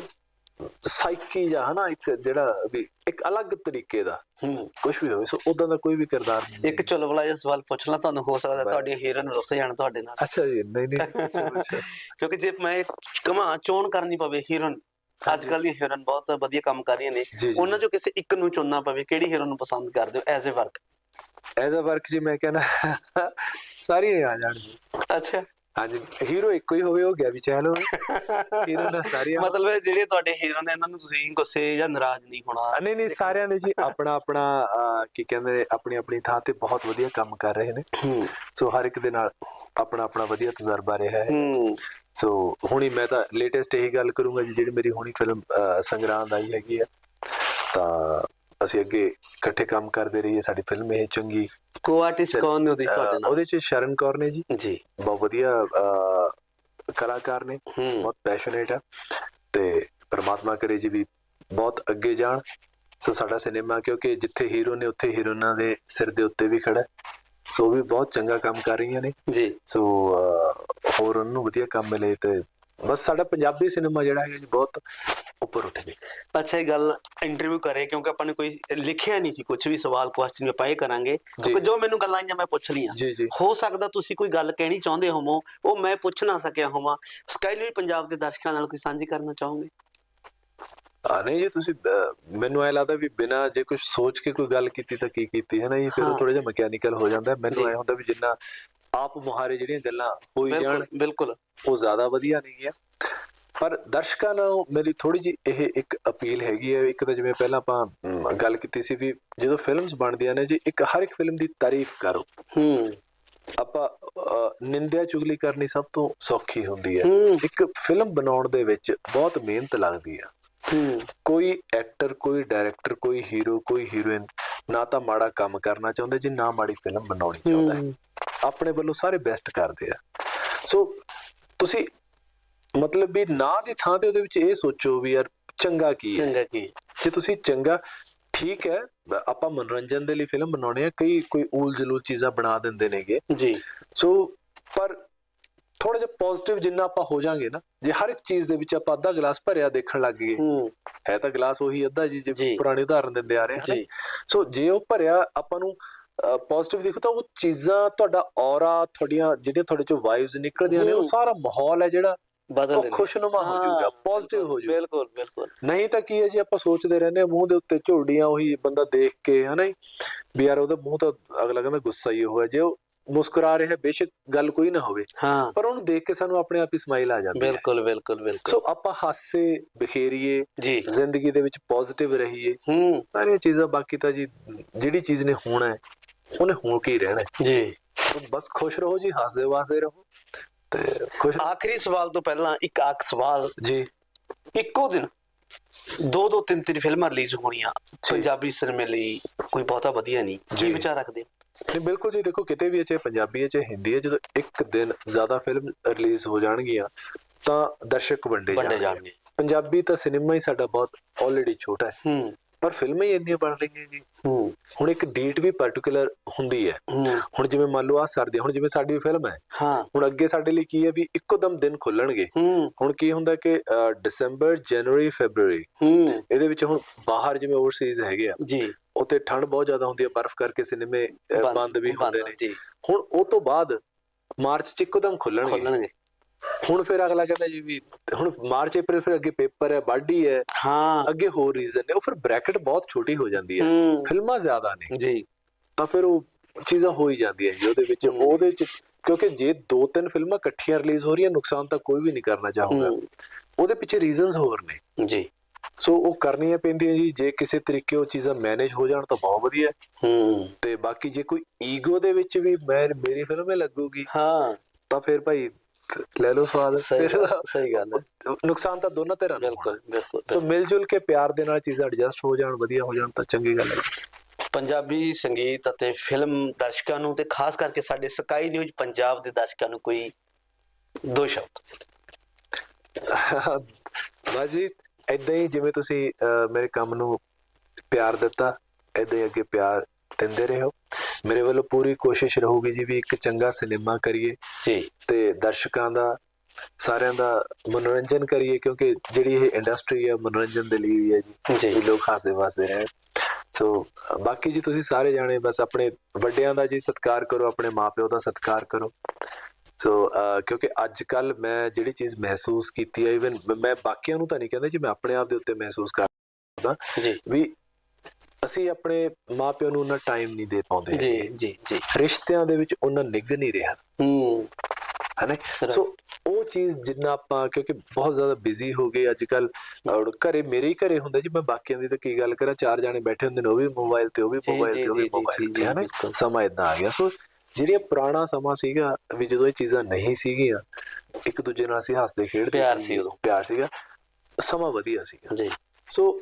Speaker 2: ਸਾਈਕੀ ਜਾਂ ਹਨਾ ਇੱਕ ਜਿਹੜਾ ਵੀ ਇੱਕ ਅਲੱਗ ਤਰੀਕੇ ਦਾ
Speaker 1: ਹੂੰ।
Speaker 2: ਕੁਝ ਵੀ ਹੋਵੇ। ਸੋ ਉਦਾਂ ਦਾ ਕੋਈ ਵੀ ਕਿਰਦਾਰ ਨਹੀਂ
Speaker 1: ਇੱਕ ਚੁਲਬਲਾ ਜਿਹਾ ਸਵਾਲ ਪੁੱਛ ਲਾਂ ਤੁਹਾਨੂੰ ਹੋ ਸਕਦਾ ਤੁਹਾਡੀ ਹੀਰੋਇਨ ਰੁੱਸ ਜਾਣ ਤੁਹਾਡੇ ਨਾਲ।
Speaker 2: ਅੱਛਾ ਜੀ ਨਹੀਂ ਨਹੀਂ। (laughs)
Speaker 1: ਕਿਉਂਕਿ ਜੇ ਮੈਂ ਕਮਾ ਚੋਣ ਕਰਨੀ ਪਵੇ ਹੀਰੋਇਨ ਅੱਜ ਕੱਲ ਦੀਆਂ ਹੀਰੋਇਨ ਬਹੁਤ ਵਧੀਆ ਕੰਮ ਕਰ ਰਹੀਆਂ ਨੇ। ਉਹਨਾਂ ਚੋਂ ਕਿਸੇ ਇੱਕ ਨੂੰ ਚੁਣਨਾ ਪਵੇ ਕਿਹੜੀ ਹੀਰੋਇਨ ਨੂੰ ਪਸੰਦ ਕਰਦੇ ਹੋ as a work
Speaker 2: as a work ਜੀ ਮੈਂ ਕਹਿੰਦਾ ਸਾਰੀਆਂ ਆ ਜਾਣਗੀਆਂ
Speaker 1: ਅੱਛਾ।
Speaker 2: ਹਾਂਜੀ ਹੀਰੋ ਇੱਕੋ ਹੀ ਹੋਵੇ ਉਹ ਗਿਆ ਵੀ ਚਾਹ ਹੋਵੇ ਹੀਰੋ ਨਾਲ ਸਾਰੀਆਂ।
Speaker 1: ਮਤਲਬ ਇਹ ਜਿਹੜੇ ਤੁਹਾਡੇ ਹੀਰੋ ਨੇ ਇਹਨਾਂ ਨੂੰ ਤੁਸੀਂ ਗੁੱਸੇ ਜਾਂ ਨਾਰਾਜ਼ ਨਹੀਂ ਹੋਣਾ?
Speaker 2: ਨਹੀਂ ਨਹੀਂ ਸਾਰਿਆਂ ਨੇ ਜੀ ਆਪਣਾ ਆਪਣਾ ਕੀ ਕਹਿੰਦੇ ਆਪਣੀ ਆਪਣੀ ਥਾਂ ਤੇ ਬਹੁਤ ਵਧੀਆ ਕੰਮ ਕਰ ਰਹੇ ਨੇ।
Speaker 1: ਹੂੰ।
Speaker 2: ਸੋ ਹਰ ਇੱਕ ਦੇ ਨਾਲ ਆਪਣਾ ਆਪਣਾ ਵਧੀਆ ਤਜਰਬਾ ਰਿਹਾ ਹੈ।
Speaker 1: ਹੂੰ।
Speaker 2: ਸੋ ਹੁਣੀ ਮੈਂ ਤਾਂ ਲੇਟੈਸਟ ਇਹੀ ਗੱਲ ਕਰੂੰਗਾ ਜੀ ਜਿਹੜੀ ਮੇਰੀ ਹੁਣੀ ਫਿਲਮ ਸੰਗਰਾਂਦ ਆਈ ਹੈਗੀ ਆ। ਤਾਂ ਅਸੀਂ ਅੱਗੇ ਇਕੱਠੇ ਕੰਮ ਕਰਦੇ ਰਹੀਏ ਸਾਡੀ ਫਿਲਮ ਇਹ ਚੰਗੀ
Speaker 1: ਕੋ ਆਰਟਿਸਟ ਕੌਣ ਨੇ ਉਹਦੀ ਤੁਹਾਡੇ ਨਾਲ?
Speaker 2: ਉਹਦੇ ਚ ਸ਼ਰਨ ਕੌਰ ਨੇ ਜੀ।
Speaker 1: ਜੀ।
Speaker 2: ਬਹੁਤ ਵਧੀਆ ਕਲਾਕਾਰ ਨੇ। ਬਹੁਤ ਪੈਸ਼ਨੇਟ ਆ। ਤੇ ਪ੍ਰਮਾਤਮਾ ਕਰੇ ਜੀ ਵੀ ਬਹੁਤ ਅੱਗੇ ਜਾਣ। ਸੋ ਸਾਡਾ ਸਿਨੇਮਾ ਕਿਉਂਕਿ ਜਿੱਥੇ ਹੀਰੋ ਨੇ ਉੱਥੇ ਹੀਰੋਇਨਾਂ ਦੇ ਸਿਰ ਦੇ ਉੱਤੇ ਵੀ ਖੜਾ। ਸੋ ਵੀ ਬਹੁਤ ਚੰਗਾ ਕੰਮ ਕਰ ਰਹੀਆਂ ਨੇ।
Speaker 1: ਜੀ।
Speaker 2: ਸੋ ਹੋਰ ਉਹਨੂੰ ਵਧੀਆ ਕੰਮ ਮਿਲੇ ਤੇ ਬਸ ਸਾਡਾ ਪੰਜਾਬੀ ਸਿਨੇਮਾ ਜਿਹੜਾ ਹੈ ਜੀ ਬਹੁਤ ਉੱਪਰ ਉੱਠ ਗਿਆ
Speaker 1: ਅੱਛਾ ਇਹ ਗੱਲ ਇੰਟਰਵਿਊ ਕਰੇ ਕਿਉਂਕਿ ਆਪਾਂ ਨੇ ਕੋਈ ਲਿਖਿਆ ਨਹੀਂ ਸੀ ਕੁਝ ਵੀ ਸਵਾਲ ਕੁਐਸਚਨ ਆਪਾਂ ਇਹ ਕਰਾਂਗੇ। ਕਿਉਂਕਿ ਜੋ ਮੈਨੂੰ ਗੱਲਾਂ ਆਈਆਂ ਮੈਂ ਪੁੱਛ
Speaker 2: ਜੀ
Speaker 1: ਹੋ ਸਕਦਾ ਤੁਸੀਂ ਕੋਈ ਗੱਲ ਕਹਿਣੀ ਚਾਹੁੰਦੇ ਹੋਵੋ ਉਹ ਮੈਂ ਪੁੱਛ ਨਾ ਸਕਿਆ ਹੋਵਾਂ। ਸਕਾਈਲੀ ਪੰਜਾਬ ਦੇ ਦਰਸ਼ਕਾਂ ਨਾਲ ਕੋਈ ਸਾਂਝੀ ਕਰਨਾ ਚਾਹੋਗੇ?
Speaker 2: ਨਹੀਂ ਜੀ ਤੁਸੀਂ ਮੈਨੂੰ ਐ ਲੱਗਦਾ ਵੀ ਬਿਨਾ ਜੇ ਕੁਝ ਸੋਚ ਕੇ ਕੋਈ ਗੱਲ ਕੀਤੀ ਤਾਂ ਕੀ ਕੀਤੀ ਹੈ ਨਾ ਜੀ? ਫਿਰ। ਥੋੜਾ ਜਿਹਾ ਮਕੈਨੀਕਲ ਹੋ ਜਾਂਦਾ ਹੈ। ਮੈਨੂੰ। ਐ ਹੁੰਦਾ ਵੀ ਜਿੰਨਾ ਆਪ ਮੁਹਾਰੇ ਜਿਹੜੀਆਂ ਗੱਲਾਂ ਹੋਈ ਜਾਣ
Speaker 1: ਬਿਲਕੁਲ।
Speaker 2: ਉਹ ਜ਼ਿਆਦਾ ਵਧੀਆ ਨਹੀਂ ਹੈ ਪਰ ਦਰਸ਼ਕਾਂ ਨੂੰ ਮੇਰੀ ਥੋੜੀ ਜੀ ਇਹ ਇੱਕ ਅਪੀਲ ਹੈਗੀ ਹੈ। ਇੱਕ ਤਾਂ ਜਿਵੇਂ ਪਹਿਲਾਂ ਆਪਾਂ ਗੱਲ ਕੀਤੀ ਸੀ ਵੀ ਜਦੋਂ ਫਿਲਮਸ ਬਣਦੀਆਂ ਨੇ ਜੀ ਇੱਕ ਹਰ ਇੱਕ ਫਿਲਮ ਦੀ ਤਾਰੀਫ ਕਰੋ।
Speaker 1: ਹੂੰ।
Speaker 2: ਆਪਾਂ ਨਿੰਦਿਆ ਚੁਗਲੀ ਕਰਨੀ ਸਭ ਤੋਂ ਸੌਖੀ ਹੁੰਦੀ ਹੈ। ਇੱਕ ਫਿਲਮ ਬਣਾਉਣ ਦੇ ਵਿੱਚ ਬਹੁਤ ਮਿਹਨਤ ਲੱਗਦੀ ਆ
Speaker 1: ਹੂੰ।
Speaker 2: ਕੋਈ ਐਕਟਰ ਕੋਈ ਡਾਇਰੈਕਟਰ ਕੋਈ ਹੀਰੋ ਕੋਈ ਹੀਰੋਇਨ ਨਾ ਤਾਂ ਮਾੜਾ ਕੰਮ ਕਰਨਾ ਚਾਹੁੰਦੇ ਜੀ ਨਾ ਮਾੜੀ ਫਿਲਮ ਬਣਾਉਣੀ ਚਾਹੁੰਦਾ ਹੈ। ਆਪਣੇ ਵੱਲੋਂ ਸਾਰੇ ਬੈਸਟ ਕਰਦੇ ਆ। ਸੋ ਤੁਸੀਂ ਮਤਲਬ ਵੀ ਨਾ ਦੀ ਥਾਂ ਤੇ ਉਹਦੇ ਵਿੱਚ ਇਹ ਸੋਚੋ ਵੀ ਯਾਰ ਚੰਗਾ ਕੀ ਹੈ।
Speaker 1: ਚੰਗਾ ਕੀ
Speaker 2: ਜੇ ਤੁਸੀਂ ਚੰਗਾ ਠੀਕ ਹੈ ਆਪਾਂ ਮਨੋਰੰਜਨ ਦੇ ਲਈ ਫਿਲਮ ਬਣਾਉਣੇ ਆ ਕਈ ਕੋਈ ਊਲ ਜਲੂਲ ਚੀਜ਼ਾਂ ਬਣਾ ਦਿੰਦੇ ਨੇਗੇ।
Speaker 1: ਜੀ।
Speaker 2: ਸੋ ਪਰ ਥੋੜਾ ਜਿਹਾ ਪੋਜ਼ਿਟਿਵ ਜਿੰਨਾ ਆਪਾਂ ਹੋ ਜਾਾਂਗੇ ਨਾ ਜੇ ਹਰ ਇੱਕ ਚੀਜ਼ ਦੇ ਵਿੱਚ ਆਪਾਂ ਅੱਧਾ ਗਲਾਸ ਭਰਿਆ ਦੇਖਣ ਲੱਗ ਗਏ
Speaker 1: ਹੂੰ।
Speaker 2: ਤਾਂ ਗਲਾਸ ਉਹੀ ਅੱਧਾ ਜੀ
Speaker 1: ਜੀ।
Speaker 2: ਪੁਰਾਣੇ ਉਦਾਹਰਨ ਦਿੰਦੇ ਆ ਰਹੇ ਹਾਂ
Speaker 1: ਜੀ।
Speaker 2: ਸੋ ਜੇ ਉਹ ਭਰਿਆ ਆਪਾਂ ਨੂੰ ਪੋਜ਼ਿਟਿਵ ਦੇਖੋ ਤਾਂ ਉਹ ਚੀਜ਼ਾਂ ਤੁਹਾਡਾ ਔਰਾ ਤੁਹਾਡੀਆਂ ਜਿਹੜੀਆਂ ਤੁਹਾਡੇ ਚੋਂ ਵਾਈਬਸ ਨਿਕਲਦੀਆਂ ਨੇ ਉਹ। ਸਾਰਾ ਮਾਹੌਲ ਹੈ ਜਿਹੜਾ
Speaker 1: ਬਦਲ ਦਿੰਦੇ
Speaker 2: ਖੁਸ਼ਨੁਮਾ ਹੋ ਜਾਊਗਾ ਪੋਜ਼ਿਟਿਵ ਹੋ ਜਾਊਗਾ।
Speaker 1: ਬਿਲਕੁਲ ਬਿਲਕੁਲ।
Speaker 2: ਨਹੀਂ ਤਾਂ ਕੀ ਹੈ ਜੀ ਆਪਾਂ ਸੋਚਦੇ ਰਹਿੰਦੇ ਆ ਮੂੰਹ ਦੇ ਉੱਤੇ ਝੁਰੜੀਆਂ ਉਹੀ ਬੰਦਾ ਦੇਖ ਕੇ ਹਨਾ ਵੀ ਯਾਰ ਉਹਦਾ ਮੂੰਹ ਤਾਂ ਅਗਲਾ ਕਹਿੰਦਾ ਗੁੱਸਾ ਹੀ ਹੋਇਆ। ਜੇ ਉਹ ਮੁਸਕਰਾ ਰਿਹਾ ਬੇਸ਼ੱਕ ਗੱਲ ਕੋਈ ਨਾ ਹੋਵੇ।
Speaker 1: ਹਾਂ।
Speaker 2: ਪਰ ਉਹਨੂੰ ਦੇਖ ਕੇ ਸਾਨੂੰ ਆਪਣੇ ਆਪ ਹੀ ਸਮਾਈਲ ਆ ਜਾਂਦੀ ਹੈ।
Speaker 1: ਬਿਲਕੁਲ ਬਿਲਕੁਲ ਬਿਲਕੁਲ।
Speaker 2: ਸੋ ਆਪਾਂ ਹਾਸੇ ਬਖੇਰੀਏ
Speaker 1: ਜੀ।
Speaker 2: ਜ਼ਿੰਦਗੀ ਦੇ ਵਿੱਚ ਪੋਜ਼ਿਟਿਵ ਰਹੀਏ।
Speaker 1: ਹੂੰ।
Speaker 2: ਸਾਰੀਆਂ ਚੀਜ਼ਾਂ ਬਾਕੀ ਤਾਂ ਜੀ ਜਿਹੜੀ ਚੀਜ਼ ਨੇ ਹੋਣਾ ਹੈ ਉਹਨੇ ਹੋ ਕੇ ਹੀ ਰਹਿਣਾ ਹੈ?
Speaker 1: ਜੀ।
Speaker 2: ਬਸ ਖੁਸ਼ ਰਹੋ ਜੀ ਹੱਸਦੇ ਵਾਸਦੇ ਰਹੋ। ਤੇ ਖੁਸ਼
Speaker 1: ਆਖਰੀ ਸਵਾਲ ਤੋਂ ਪਹਿਲਾਂ ਇੱਕ ਆਖ ਸਵਾਲ।
Speaker 2: ਜੀ।
Speaker 1: ਇੱਕੋ ਦਿਨ ਦੋ ਦੋ ਤਿੰਨ ਤਿੰਨ ਫਿਲਮਾਂ ਰਿਲੀਜ਼ ਹੋਣੀਆਂ। ਪੰਜਾਬੀ ਸਿਨੇਮੇ ਲਈ ਕੋਈ ਬਹੁਤਾ ਵਧੀਆ ਨਹੀਂ। ਕੀ। ਵਿਚਾਰ ਰੱਖਦੇ ਹੋ?
Speaker 2: ਨਹੀਂ ਬਿਲਕੁਲ ਜੀ ਦੇਖੋ ਕਿਤੇ ਵੀ ਹੈ ਚਾਹੇ ਪੰਜਾਬੀ ਹੈ ਚਾਹੇ ਹਿੰਦੀ ਹੈ ਜਦੋਂ ਇੱਕ ਦਿਨ ਜ਼ਿਆਦਾ ਫਿਲਮ ਰਿਲੀਜ਼ ਹੋ ਜਾਣਗੀਆਂ ਤਾਂ ਦਰਸ਼ਕ ਵੰਡੇ ਜਾਣਗੇ। ਪੰਜਾਬੀ ਤਾਂ ਸਿਨੇਮਾ ਹੀ ਸਾਡਾ ਬਹੁਤ ਆਲਰੇਡੀ ਛੋਟਾ ਹੈ।
Speaker 1: ਹੂੰ।
Speaker 2: ਪਰ ਫਿਲਮਾਂ ਹੀ ਇੰਨੀਆਂ ਬਣ ਰਹੀਆਂ ਜੀ। ਹੁਣ ਇੱਕ ਡੇਟ ਵੀ ਪਾਰਟਿਕੂਲਰ ਹੁੰਦੀ ਹੈ। ਹੁਣ ਜਿਵੇਂ ਮੰਨ ਲਓ ਆ ਸਰਦੀ ਹੁਣ ਜਿਵੇਂ ਸਾਡੀ ਫਿਲਮ ਹੈ।
Speaker 1: ਹਾਂ।
Speaker 2: ਹੁਣ ਅੱਗੇ ਸਾਡੇ ਲਈ ਕੀ ਹੈ ਵੀ ਇੱਕੋ ਦਮ ਦਿਨ ਖੁੱਲਣਗੇ। ਹੁਣ ਕੀ ਹੁੰਦਾ ਕਿ ਅ, ਦਸੰਬਰ ਜਨਵਰੀ ਫੈਬਰੂਰੀ ਇਹਦੇ ਵਿੱਚ ਹੁਣ ਬਾਹਰ ਜਿਵੇਂ ਓਵਰਸੀਜ਼ ਹੈਗੇ ਆ
Speaker 1: ਜੀ।
Speaker 2: ਉੱਥੇ ਠੰਡ ਬਹੁਤ ਜ਼ਿਆਦਾ ਹੁੰਦੀ ਹੈ ਬਰਫ਼ ਕਰਕੇ ਸਿਨੇਮੇ ਬੰਦ ਵੀ ਹੁੰਦੇ ਨੇ।
Speaker 1: ਜੀ।
Speaker 2: ਹੁਣ ਉਹ ਤੋਂ ਬਾਅਦ ਮਾਰਚ ਚ ਇੱਕੋਦਮ ਖੁੱਲਣਗੇ।
Speaker 1: ਖੋਲਣਗੇ।
Speaker 2: ਹੁਣ ਫਿਰ ਅਗਲਾ ਕਹਿੰਦਾ ਜੀ ਵੀ ਹੁਣ ਮਾਰਚ ਅਪ੍ਰੈਲ ਫਿਰ ਅੱਗੇ ਪੇਪਰ ਹੈ ਬਾਡੀ ਹੈ
Speaker 1: ਹਾਂ।
Speaker 2: ਅੱਗੇ ਹੋਰ ਰੀਜ਼ਨ ਨੇ। ਉਹ ਫਿਰ ਬ੍ਰੈਕਟ ਬਹੁਤ ਛੋਟੀ ਹੋ ਜਾਂਦੀ ਹੈ। ਫਿਲਮਾਂ ਜ਼ਿਆਦਾ ਨੇ।
Speaker 1: ਜੀ।
Speaker 2: ਤਾਂ ਫਿਰ ਉਹ ਚੀਜ਼ਾਂ ਹੋ ਹੀ ਜਾਂਦੀਆਂ ਜੀ ਉਹਦੇ ਵਿੱਚ। ਉਹਦੇ ਚ ਕਿਉਂਕਿ ਜੇ ਦੋ ਤਿੰਨ ਫਿਲਮਾਂ ਇਕੱਠੀਆਂ ਰਿਲੀਜ਼ ਹੋ ਰਹੀਆਂ ਨੁਕਸਾਨ ਤਾਂ ਕੋਈ ਵੀ ਨਹੀਂ ਕਰਨਾ ਚਾਹੂਗਾ। ਉਹਦੇ ਪਿੱਛੇ ਰੀਜ਼ਨਸ ਹੋਰ ਨੇ।
Speaker 1: ਜੀ।
Speaker 2: ਸੋ ਉਹ ਕਰਨੀਆਂ ਪੈਂਦੀਆਂ ਜੀ। ਜੇ ਕਿਸੇ ਤਰੀਕੇ ਉਹ ਚੀਜ਼ਾਂ ਮੈਨੇਜ ਹੋ ਜਾਣ ਤਾਂ ਬਹੁਤ ਵਧੀਆ। ਹੈ। ਤੇ ਬਾਕੀ ਜੇ ਕੋਈ ਈਗੋ ਦੇ ਵਿੱਚ ਵੀ ਮੈਂ ਮੇਰੀ ਫਿਲਮ ਹੀ ਲੱਗੂਗੀ
Speaker 1: ਹਾਂ।
Speaker 2: ਤਾਂ ਫਿਰ ਭਾਈ ਲੈ ਲਓ ਸਵਾਦ।
Speaker 1: ਸਹੀ ਗੱਲ- ਸਹੀ ਗੱਲ ਹੈ।
Speaker 2: ਨੁਕਸਾਨ ਤਾਂ ਦੋਨਾਂ ਧਿਰਾਂ ਨੂੰ
Speaker 1: ਬਿਲਕੁਲ। ਬਿਲਕੁਲ।
Speaker 2: ਸੋ ਮਿਲ ਜੁਲ ਕੇ ਪਿਆਰ ਦੇ ਨਾਲ ਚੀਜ਼ਾਂ ਐਡਜਸਟ ਹੋ ਜਾਣ ਵਧੀਆ ਹੋ ਜਾਣ ਤਾਂ ਚੰਗੀ ਗੱਲ ਹੈ।
Speaker 1: ਪੰਜਾਬੀ ਸੰਗੀਤ ਅਤੇ ਫਿਲਮ ਦਰਸ਼ਕਾਂ ਨੂੰ ਤੇ ਖਾਸ ਕਰਕੇ ਸਾਡੇ ਸਕਾਈ ਨਿਊਜ਼ ਪੰਜਾਬ ਦੇ ਦਰਸ਼ਕਾਂ ਨੂੰ ਕੋਈ ਦੋ ਸ਼ਬਦ। (laughs)
Speaker 2: ਬਾਜੀ ਇਦਾਂ ਹੀ ਜਿਵੇਂ ਤੁਸੀਂ ਮੇਰੇ ਕੰਮ ਨੂੰ ਪਿਆਰ ਦਿੱਤਾ ਇਦਾਂ ਹੀ ਅੱਗੇ ਪਿਆਰ ਦਿੰਦੇ ਰਹੋ। ਮੇਰੇ ਵੱਲੋਂ ਪੂਰੀ ਕੋਸ਼ਿਸ਼ ਰਹੂਗੀ ਜੀ ਵੀ ਇੱਕ ਚੰਗਾ ਸਿਨੇਮਾ ਕਰੀਏ
Speaker 1: ਜੀ।
Speaker 2: ਤੇ ਦਰਸ਼ਕਾਂ ਦਾ ਸਾਰਿਆਂ ਦਾ ਮਨੋਰੰਜਨ ਕਰੀਏ ਕਿਉਂਕਿ ਜਿਹੜੀ ਇਹ ਇੰਡਸਟਰੀ ਹੈ ਮਨੋਰੰਜਨ ਦੇ ਲਈ ਹੈ ਜੀ।
Speaker 1: ਜੀ।
Speaker 2: ਲੋਕ ਹੱਸਦੇ ਵਸਦੇ ਰਹਿਣ। ਸੋ ਬਾਕੀ ਜੀ ਤੁਸੀਂ ਸਾਰੇ ਜਾਣੇ ਬਸ ਆਪਣੇ ਵੱਡਿਆਂ ਦਾ ਜੀ ਸਤਿਕਾਰ ਕਰੋ ਆਪਣੇ ਮਾਪਿਓ ਦਾ ਸਤਿਕਾਰ ਕਰੋ। ਸੋ ਅ, ਕਿਉਂਕਿ ਅੱਜ ਕੱਲ ਮੈਂ ਜਿਹੜੀ ਚੀਜ਼ ਮਹਿਸੂਸ ਕੀਤੀ ਹੈ ਇਵਨ ਮੈਂ ਬਾਕੀਆਂ ਨੂੰ ਤਾਂ ਨਹੀਂ ਕਹਿੰਦਾ ਜੀ ਮੈਂ ਆਪਣੇ ਆਪ ਦੇ ਉੱਤੇ ਮਹਿਸੂਸ ਕਰਦਾ
Speaker 1: ਜੀ।
Speaker 2: ਵੀ ਅਸੀਂ ਆਪਣੇ ਮਾਪਿਆਂ ਨੂੰ ਉਹਨਾਂ ਟਾਈਮ ਨਹੀਂ ਦੇ ਪਾਉਂਦੇ
Speaker 1: ਜੀ। ਜੀ ਜੀ।
Speaker 2: ਰਿਸ਼ਤਿਆਂ ਦੇ ਵਿੱਚ ਉਹਨਾਂ ਨਿੱਘ ਨਹੀਂ ਰਿਹਾ।
Speaker 1: ਹੂੰ।
Speaker 2: ਹੈ ਨਾ ਸੋ ਉਹ ਚੀਜ਼ ਜਿੰਨਾ ਆਪਾਂ ਕਿਉਂਕਿ ਬਹੁਤ ਜ਼ਿਆਦਾ ਬਿਜ਼ੀ ਹੋ ਗਏ ਅੱਜ ਕੱਲ ਘਰੇ ਮੇਰੇ ਹੀ ਘਰੇ ਹੁੰਦਾ ਜੀ ਮੈਂ ਬਾਕੀਆਂ ਦੀ ਤਾਂ ਕੀ ਗੱਲ ਕਰਾਂ ਚਾਰ ਜਾਣੇ ਬੈਠੇ ਹੁੰਦੇ ਨੇ ਉਹ ਵੀ ਮੋਬਾਈਲ ਤੇ ਉਹ ਵੀ ਮੋਬਾਈਲ ਤੇ ਉਹ ਵੀ ਮੋਬਾਈਲ ਤੇ ਹੈ ਨਾ
Speaker 1: ਬਿਲਕੁਲ।
Speaker 2: ਸਮਾਂ ਇਦਾਂ ਆ ਗਿਆ। ਸੋ ਜਿਹੜੀਆਂ ਪੁਰਾਣਾ ਸਮਾਂ ਸੀਗਾ ਵੀ ਜਦੋਂ ਇਹ ਚੀਜ਼ਾਂ ਨਹੀਂ ਸੀਗੀਆਂ ਇੱਕ ਦੂਜੇ ਨਾਲ ਅਸੀਂ ਹੱਸਦੇ ਖੇਡਦੇ
Speaker 1: ਪਿਆਰ ਸੀ ਉਦੋਂ।
Speaker 2: ਪਿਆਰ ਸੀਗਾ ਸਮਾਂ ਵਧੀਆ ਸੀਗਾ।
Speaker 1: ਜੀ।
Speaker 2: ਸੋ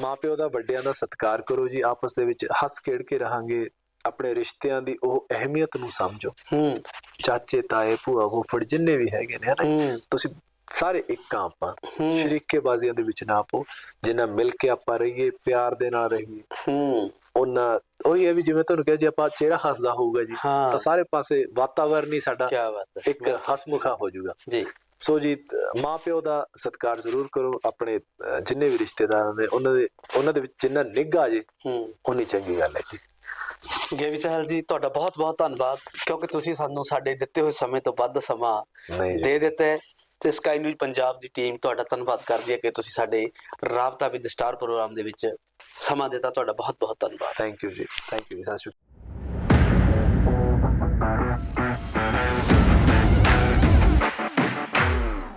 Speaker 2: ਮਾਪਿਓ ਦਾ ਵੱਡਿਆਂ ਦਾ ਸਤਿਕਾਰ ਕਰੋ ਜੀ ਆਪਸ ਦੇ ਵਿੱਚ ਹੱਸ ਖੇਡ ਕੇ ਰਹਾਂਗੇ ਆਪਣੇ ਰਿਸ਼ਤਿਆਂ ਦੀ ਉਹ ਅਹਿਮੀਅਤ ਨੂੰ ਸਮਝੋ।
Speaker 1: ਹੂੰ।
Speaker 2: ਚਾਚੇ ਤਾਏ ਭੂਆ ਫੁੱਫੜ ਜਿੰਨੇ ਵੀ ਹੈਗੇ ਨੇ ਹਨਾ ਤੁਸੀਂ ਸਾਰੇ ਇੱਕ ਆ। ਆਪਾਂ
Speaker 1: ਹੂੰ।
Speaker 2: ਸ਼ਰੀਕੇਬਾਜ਼ੀਆਂ ਦੇ ਵਿੱਚ ਨਾ ਆਪੋ ਜਿੰਨਾ ਮਿਲ ਕੇ ਆਪਾਂ ਰਹੀਏ ਪਿਆਰ ਦੇ ਨਾਲ ਰਹੀਏ।
Speaker 1: ਹੂੰ।
Speaker 2: ਉਹਨਾਂ ਉਹੀ ਹੈ ਵੀ ਜਿਵੇਂ ਤੁਹਾਨੂੰ ਕਿਹਾ ਜੇ ਆਪਾਂ ਚਿਹਰਾ ਹੱਸਦਾ ਹੋਊਗਾ ਜੀ। ਤਾਂ ਸਾਰੇ ਪਾਸੇ ਵਾਤਾਵਰਨ ਹੀ ਸਾਡਾ
Speaker 1: ਕੀ ਬਾਤ ਹੈ।
Speaker 2: ਇੱਕ ਹਸਮੁਖਾ ਹੋ ਜਾਊਗਾ।
Speaker 1: ਜੀ।
Speaker 2: ਸੋ ਜੀ ਮਾਂ ਪਿਓ ਦਾ ਸਤਿਕਾਰ ਜ਼ਰੂਰ ਕਰੋ ਆਪਣੇ ਜਿੰਨੇ ਵੀ ਰਿਸ਼ਤੇਦਾਰ ਨੇ ਉਹਨਾਂ ਦੇ ਉਹਨਾਂ ਦੇ ਵਿੱਚ ਜਿੰਨਾ ਨਿੱਘਾ ਜੇ
Speaker 1: ਹੂੰ।
Speaker 2: ਉਨੀ ਚੰਗੀ ਗੱਲ ਹੈ ਜੀ।
Speaker 1: ਗੇਵੀ ਚਾਹਲ ਜੀ ਤੁਹਾਡਾ ਬਹੁਤ ਬਹੁਤ ਧੰਨਵਾਦ ਕਿਉਂਕਿ ਤੁਸੀਂ ਸਾਨੂੰ ਸਾਡੇ ਦਿੱਤੇ ਹੋਏ ਸਮੇਂ ਤੋਂ ਵੱਧ ਸਮਾਂ। ਦੇ ਦਿੱਤਾ ਹੈ। ਤੇ ਸਕਾਈ ਨਿਊਜ਼ ਪੰਜਾਬ ਦੀ ਟੀਮ ਤੁਹਾਡਾ ਧੰਨਵਾਦ ਕਰਦੀ ਹੈ ਕਿ ਤੁਸੀਂ ਸਾਡੇ ਰਾਬਤਾ ਵਿਦ ਸਟਾਰ ਪ੍ਰੋਗਰਾਮ ਦੇ ਵਿੱਚ ਸਮਾਂ ਦਿੱਤਾ। ਤੁਹਾਡਾ ਬਹੁਤ ਬਹੁਤ ਧੰਨਵਾਦ।
Speaker 2: ਥੈਂਕ ਯੂ ਜੀ। ਥੈਂਕ ਯੂ ਸਤਿ ਸ਼੍ਰੀ ਅਕਾਲ।